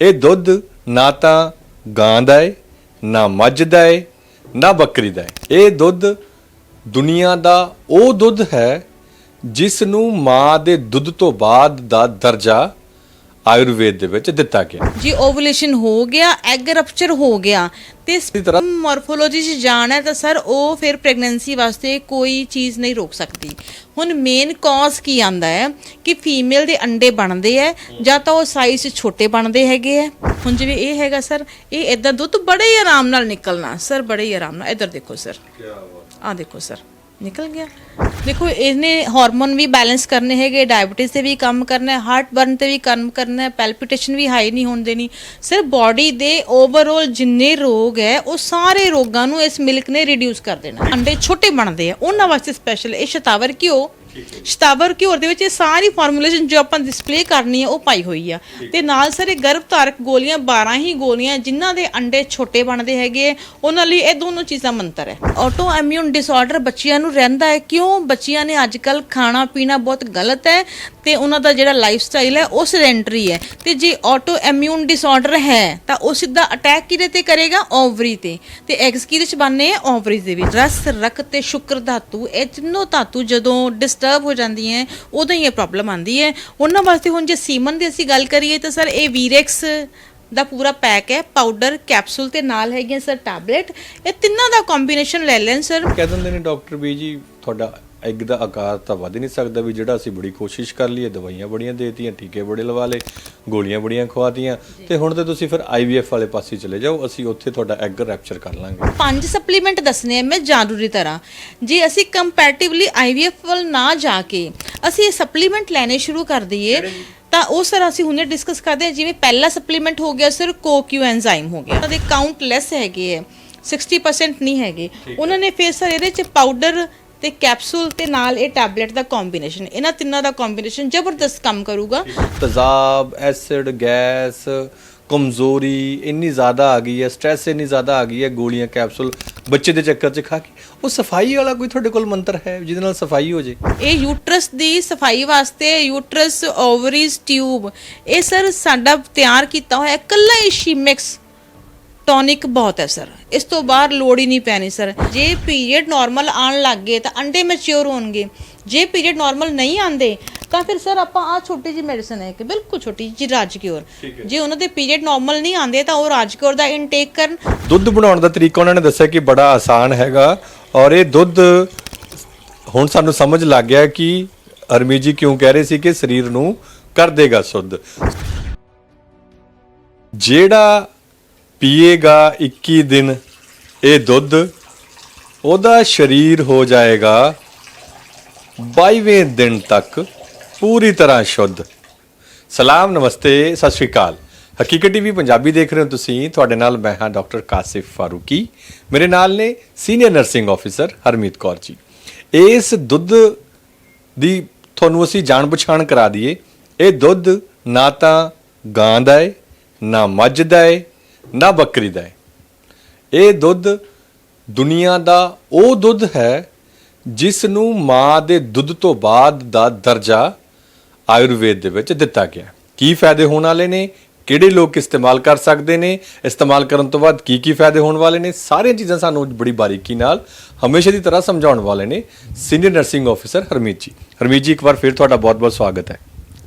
ਇਹ ਦੁੱਧ ਨਾ ਤਾਂ ਗਾਂ ਦਾ ਹੈ ਨਾ ਮੱਝ ਦਾ ਹੈ ਨਾ ਬੱਕਰੀ ਦਾ ਹੈ ਇਹ ਦੁੱਧ ਦੁਨੀਆ ਦਾ ਉਹ ਦੁੱਧ ਹੈ ਜਿਸ ਨੂੰ ਮਾਂ ਦੇ ਦੁੱਧ ਤੋਂ ਬਾਅਦ ਦਾ ਦਰਜਾ ਆਯੁਰਵੇਦ ਦੇ ਵਿੱਚ ਦਿੱਤਾ ਗਿਆ। ਜੀ ਓਵੂਲੇਸ਼ਨ ਹੋ ਗਿਆ ਐਗ ਰਪਚਰ ਹੋ ਗਿਆ। ਤੇ ਇਸੇ ਤਰ੍ਹਾਂ ਮਾਰਫੋਲੋਜੀ 'ਚ ਜਾਣਾ ਹੈ ਤਾਂ ਸਰ ਉਹ ਫਿਰ ਪ੍ਰੈਗਨੈਂਸੀ ਵਾਸਤੇ ਕੋਈ ਚੀਜ਼ ਨਹੀਂ ਰੋਕ ਸਕਦੀ। ਹੁਣ ਮੇਨ ਕਾਜ਼ ਕੀ ਆਂਦਾ ਹੈ? ਕਿ ਫੀਮੇਲ ਦੇ ਅੰਡੇ ਬਣਦੇ ਹੈ ਜਾਂ ਤਾਂ ਉਹ ਸਾਈਜ਼ ਛੋਟੇ ਬਣਦੇ ਹੈਗੇ ਹੈ। ਹੁਣ ਜਿਵੇਂ ਇਹ ਹੈਗਾ ਸਰ ਇਹ ਇਦਾਂ ਦੁੱਧ ਬੜੇ ਹੀ ਆਰਾਮ ਨਾਲ ਨਿਕਲਣਾ। ਸਰ ਬੜੇ ਹੀ ਆਰਾਮ ਨਾਲ। ਇੱਧਰ ਦੇਖੋ ਸਰ। ਆ ਦੇਖੋ ਸਰ। ਨਿਕਲ ਗਿਆ। ਦੇਖੋ, ਇਹਨੇ ਹਾਰਮੋਨ ਵੀ ਬੈਲੈਂਸ ਕਰਨੇ ਹੈਗੇ ਡਾਇਬੀਟਿਸ ਤੇ ਵੀ ਕੰਮ ਕਰਨਾ ਹੈ ਹਾਰਟ ਬਰਨ ਤੇ ਵੀ ਕੰਮ ਕਰਨਾ ਹੈ ਪੈਲਪੀਟੇਸ਼ਨ ਵੀ ਹਾਈ ਨਹੀਂ ਹੋਣ ਦੇਣੀ। ਸਿਰ ਬਾਡੀ ਦੇ ਓਵਰਆਲ ਜਿੰਨੇ ਰੋਗ ਹੈ, ਉਹ ਸਾਰੇ ਰੋਗਾਂ ਨੂੰ ਇਸ ਮਿਲਕ ਨੇ ਰਿਡਿਊਸ ਕਰ ਦੇਣਾ। ਅੰਡੇ ਛੋਟੇ ਬਣਦੇ ਆ, ਉਹਨਾਂ ਵਾਸਤੇ ਸਪੈਸ਼ਲ ਇਹ ਸ਼ਤਾਵਰ ਘਿਓ ਸ਼ਤਾਵਰ ਘਿਓ ਦੇ ਵਿੱਚ ਇਹ ਸਾਰੀ ਫਾਰਮੂਲੇਸ਼ਨ ਜੋ ਆਪਾਂ ਡਿਸਪਲੇ ਕਰਨੀ ਹੈ ਉਹ ਪਾਈ ਹੋਈ ਆ। ਤੇ ਨਾਲ ਸਰ ਗਰਭਧਾਰਕ ਗੋਲੀਆਂ 12 ਹੀ ਗੋਲੀਆਂ ਜਿਨ੍ਹਾਂ ਦੇ ਅੰਡੇ ਛੋਟੇ ਬਣਦੇ ਹੈਗੇ ਉਹਨਾਂ ਲਈ ਇਹ ਦੋਨੋਂ ਚੀਜ਼ਾਂ ਮੰਤਰ ਹੈ। ਆਟੋ ਇਮਿਊਨ ਡਿਸਆਰਡਰ ਬੱਚਿਆਂ ਨੂੰ ਰਹਿੰਦਾ ਹੈ। ਕਿਉਂ? ਬੱਚਿਆਂ ਨੇ ਅੱਜਕੱਲ ਖਾਣਾ ਪੀਣਾ ਬਹੁਤ ਗਲਤ ਹੈ। ਤੇ ਉਹਨਾਂ ਦਾ ਜਿਹੜਾ ਲਾਈਫ ਸਟਾਈਲ ਹੈ, ਉਹ ਸੈਡੈਂਟਰੀ ਹੈ। ਤੇ ਜੇ ਆਟੋ ਇਮਿਊਨ ਡਿਸਆਰਡਰ ਹੈ, ਤਾਂ ਉਹ ਸਿੱਧਾ ਅਟੈਕ ਕਿਹਦੇ ਤੇ ਕਰੇਗਾ? ਓਵਰੀ ਤੇ। ਤੇ ਐਗਸ ਕਿਹਦੇ ਚ ਬਣਨੇ ਆ? ਓਵਰੀਜ਼ ਦੇ ਵਿੱਚ। ਰਸ, ਰਕਤ ਤੇ ਸ਼ੁਕਰ ਧਾਤੂ, ਇਹ ਤਿੰਨੋਂ ਧਾਤੂ ਜਦੋਂ ਡਿਸਟਰਬ ਹੋ ਜਾਂਦੀ ਹੈ, ਉਦੋਂ ਹੀ ਇਹ ਪ੍ਰੋਬਲਮ ਆਉਂਦੀ ਹੈ। ਉਹਨਾਂ ਵਾਸਤੇ ਹੁਣ ਜੇ ਸੀਮਨ ਦੀ ਅਸੀਂ ਗੱਲ ਕਰੀਏ, ਤਾਂ ਸਰ ਇਹ ਵੀਰੈਕਸ ਦਾ ਪੂਰਾ ਪੈਕ ਹੈ। ਪਾਊਡਰ ਕੈਪਸੂਲ ਤੇ ਨਾਲ ਹੈਗੀਆਂ ਸਰ ਟੈਬਲੇਟ ਇਹ ਤਿੰਨਾਂ ਦਾ ਕੰਬੀਨੇਸ਼ਨ ਲੈ ਲੈਣ ਸਰ। ਕਹਿ ਦਿੰਦੇ ਨੇ ਡਾਕਟਰ ਵੀ ਜੀ, ਤੁਹਾਡਾ ਐਗ ਦਾ ਆਕਾਰ ਤਾਂ ਵੱਧ ਨਹੀਂ ਸਕਦਾ ਵੀ ਜਿਹੜਾ ਅਸੀਂ ਬੜੀ ਕੋਸ਼ਿਸ਼ ਕਰ ਲਈਏ ਦਵਾਈਆਂ ਬੜੀਆਂ ਦੇਤੀਆਂ ਟੀਕੇ ਬੜੇ ਲਵਾ ਲਏ ਗੋਲੀਆਂ ਬੜੀਆਂ ਖਵਾਤੀਆਂ ਤੇ ਹੁਣ ਤੇ ਤੁਸੀਂ ਫਿਰ ਆਈਵੀਐਫ ਵਾਲੇ ਪਾਸੇ ਚਲੇ ਜਾਓ ਅਸੀਂ ਉੱਥੇ ਤੁਹਾਡਾ ਐਗ ਰੈਪਚਰ ਕਰ ਲਾਂਗੇ। ਪੰਜ ਸਪਲੀਮੈਂਟ ਦੱਸਨੇ ਆ ਮੈਂ ਜ਼ਰੂਰੀ ਤਰ੍ਹਾਂ। ਜੇ ਅਸੀਂ ਕੰਪੈਰੀਟਿਵਲੀ ਆਈਵੀਐਫ ਵੱਲ ਨਾ ਜਾ ਕੇ ਅਸੀਂ ਇਹ ਸਪਲੀਮੈਂਟ ਲੈਣੇ ਸ਼ੁਰੂ ਕਰ ਦਈਏ ਤਾਂ ਉਹ ਸਰ ਅਸੀਂ ਹੁਣੇ ਡਿਸਕਸ ਕਰਦੇ ਹਾਂ ਜਿਵੇਂ ਪਹਿਲਾ ਸਪਲੀਮੈਂਟ ਹੋ ਗਿਆ ਸਰ ਕੋਕਿਊ ਐਂਜ਼ਾਈਮ ਹੋ ਗਿਆ। ਉਹਨਾਂ ਦੇ ਕਾਊਂਟ ਲੈਸ ਹੈਗੇ ਹੈ 60% ਨਹੀਂ ਹੈਗੇ। ਉਹਨਾਂ ਨੇ ਫਿਰ ਸਰ ਇਹਦੇ ਚ ਪਾਊਡਰ ਤੇ ਕੈਪਸੂਲ ਤੇ ਨਾਲ ਇਹ ਟੈਬਲੇਟ ਦਾ ਕੰਬੀਨੇਸ਼ਨ ਇਹਨਾਂ ਤਿੰਨਾਂ ਦਾ ਕੰਬੀਨੇਸ਼ਨ ਜ਼ਬਰਦਸਤ ਕੰਮ ਕਰੂਗਾ। ਤਜ਼ਾਬ ਐਸਿਡ ਗੈਸ ਕਮਜ਼ੋਰੀ ਇੰਨੀ ਜ਼ਿਆਦਾ ਆ ਗਈ ਹੈ ਸਟ੍ਰੈਸ ਇੰਨੀ ਜ਼ਿਆਦਾ ਆ ਗਈ ਹੈ ਗੋਲੀਆਂ ਕੈਪਸੂਲ ਬੱਚੇ ਦੇ ਚੱਕਰ 'ਚ ਖਾ ਕੇ। ਉਹ ਸਫ਼ਾਈ ਵਾਲਾ ਕੋਈ ਤੁਹਾਡੇ ਕੋਲ ਮੰਤਰ ਹੈ ਜਿਹਦੇ ਨਾਲ ਸਫ਼ਾਈ ਹੋ ਜੇ? ਇਹ ਯੂਟਰਸ ਦੀ ਸਫ਼ਾਈ ਵਾਸਤੇ ਯੂਟਰਸ ਓਵਰੀਜ਼ ਟਿਊਬ ਇਹ ਸਰ ਸਾਡਾ ਤਿਆਰ ਕੀਤਾ ਹੋਇਆ ਇਕੱਲਾ ਹੀ ਸ਼ੀਮਿਕਸ ਟੌਨਿਕ ਬਹੁਤ ਹੈ ਸਰ ਇਸ ਤੋਂ ਬਾਹਰ ਲੋੜ ਹੀ ਨਹੀਂ ਪੈਣੀ ਸਰ ਜੇ ਪੀਰੀਅਡ ਨਾਰਮਲ ਆਉਣ ਲੱਗ ਗਏ ਤਾਂ ਅੰਡੇ ਮੈਚੁਰ ਹੋਣਗੇ। ਜੇ ਪੀਰੀਅਡ ਨਾਰਮਲ ਨਹੀਂ ਆਉਂਦੇ ਤਾਂ ਫਿਰ ਸਰ ਆਪਾਂ ਆ ਛੋਟੀ ਜੀ ਮੈਡੀਸਨ ਹੈ ਕਿ ਬਿਲਕੁਲ ਛੋਟੀ ਜੀ ਰਾਜਕਿਓਰ ਜੇ ਉਹਨਾਂ ਦੇ ਪੀਰੀਅਡ ਨਾਰਮਲ ਨਹੀਂ ਆਉਂਦੇ ਤਾਂ ਉਹ ਰਾਜਕਿਓਰ ਦਾ ਇਨਟੇਕ ਕਰਨ। ਦੁੱਧ ਬਣਾਉਣ ਦਾ ਤਰੀਕਾ ਉਹਨਾਂ ਨੇ ਦੱਸਿਆ ਕਿ ਬੜਾ ਆਸਾਨ ਹੈਗਾ ਔਰ ਇਹ ਦੁੱਧ ਹੁਣ ਸਾਨੂੰ ਸਮਝ ਲੱਗ ਗਿਆ ਕਿ ਅਰਮੀ ਜੀ ਕਿਉਂ ਕਹਿ ਰਹੇ ਸੀ ਕਿ ਸਰੀਰ ਨੂੰ ਕਰ ਦੇਗਾ ਸੁੱਧ। ਜਿਹੜਾ ਪੀਏਗਾ 21 ਦਿਨ ਇਹ ਦੁੱਧ, ਉਹਦਾ ਸਰੀਰ ਹੋ ਜਾਏਗਾ 22ਵੇਂ ਦਿਨ ਤੱਕ ਪੂਰੀ ਤਰ੍ਹਾਂ ਸ਼ੁੱਧ। ਸਲਾਮ, ਨਮਸਤੇ, ਸਤਿ ਸ਼੍ਰੀ ਅਕਾਲ। ਹਕੀਕਤ ਟੀਵੀ ਪੰਜਾਬੀ ਦੇਖ ਰਹੇ ਹੋ ਤੁਸੀਂ। ਤੁਹਾਡੇ ਨਾਲ ਮੈਂ ਹਾਂ ਡਾਕਟਰ ਕਾਸਿਫ ਫਾਰੂਕੀ। ਮੇਰੇ ਨਾਲ ਨੇ senior nursing officer Harmeet Kaur ji. ਇਸ ਦੁੱਧ ਦੀ ਤੁਹਾਨੂੰ ਅਸੀਂ ਜਾਣ ਪਛਾਣ ਕਰਾ ਦਈਏ। ਇਹ ਦੁੱਧ ਨਾ ਤਾਂ ਗਾਂ ਦਾ ਹੈ ਨਾ ਮੱਝ ਦਾ ਹੈ ਨਾ ਬੱਕਰੀ ਦਾ ਹੈ। ਇਹ ਦੁੱਧ ਦੁਨੀਆ ਦਾ ਉਹ ਦੁੱਧ ਹੈ ਜਿਸ ਨੂੰ ਮਾਂ ਦੇ ਦੁੱਧ ਤੋਂ ਬਾਅਦ ਦਾ ਦਰਜਾ ਆਯੁਰਵੇਦ ਦੇ ਵਿੱਚ ਦਿੱਤਾ ਗਿਆ ਕੀ ਫਾਇਦੇ ਹੋਣ ਵਾਲੇ ਨੇ? ਕਿਹੜੇ ਲੋਕ ਇਸਤੇਮਾਲ ਕਰ ਸਕਦੇ ਨੇ? ਇਸਤੇਮਾਲ ਕਰਨ ਤੋਂ ਬਾਅਦ ਕੀ ਕੀ ਫਾਇਦੇ ਹੋਣ ਵਾਲੇ ਨੇ? ਸਾਰੀਆਂ ਚੀਜ਼ਾਂ ਸਾਨੂੰ ਬੜੀ ਬਾਰੀਕੀ ਨਾਲ ਹਮੇਸ਼ਾ ਦੀ ਤਰ੍ਹਾਂ ਸਮਝਾਉਣ ਵਾਲੇ ਨੇ ਸੀਨੀਅਰ ਨਰਸਿੰਗ ਆਫੀਸਰ ਹਰਮੀਤ ਜੀ। ਹਰਮੀਤ ਜੀ, ਇੱਕ ਵਾਰ ਫਿਰ ਤੁਹਾਡਾ ਬਹੁਤ-ਬਹੁਤ ਸਵਾਗਤ ਹੈ।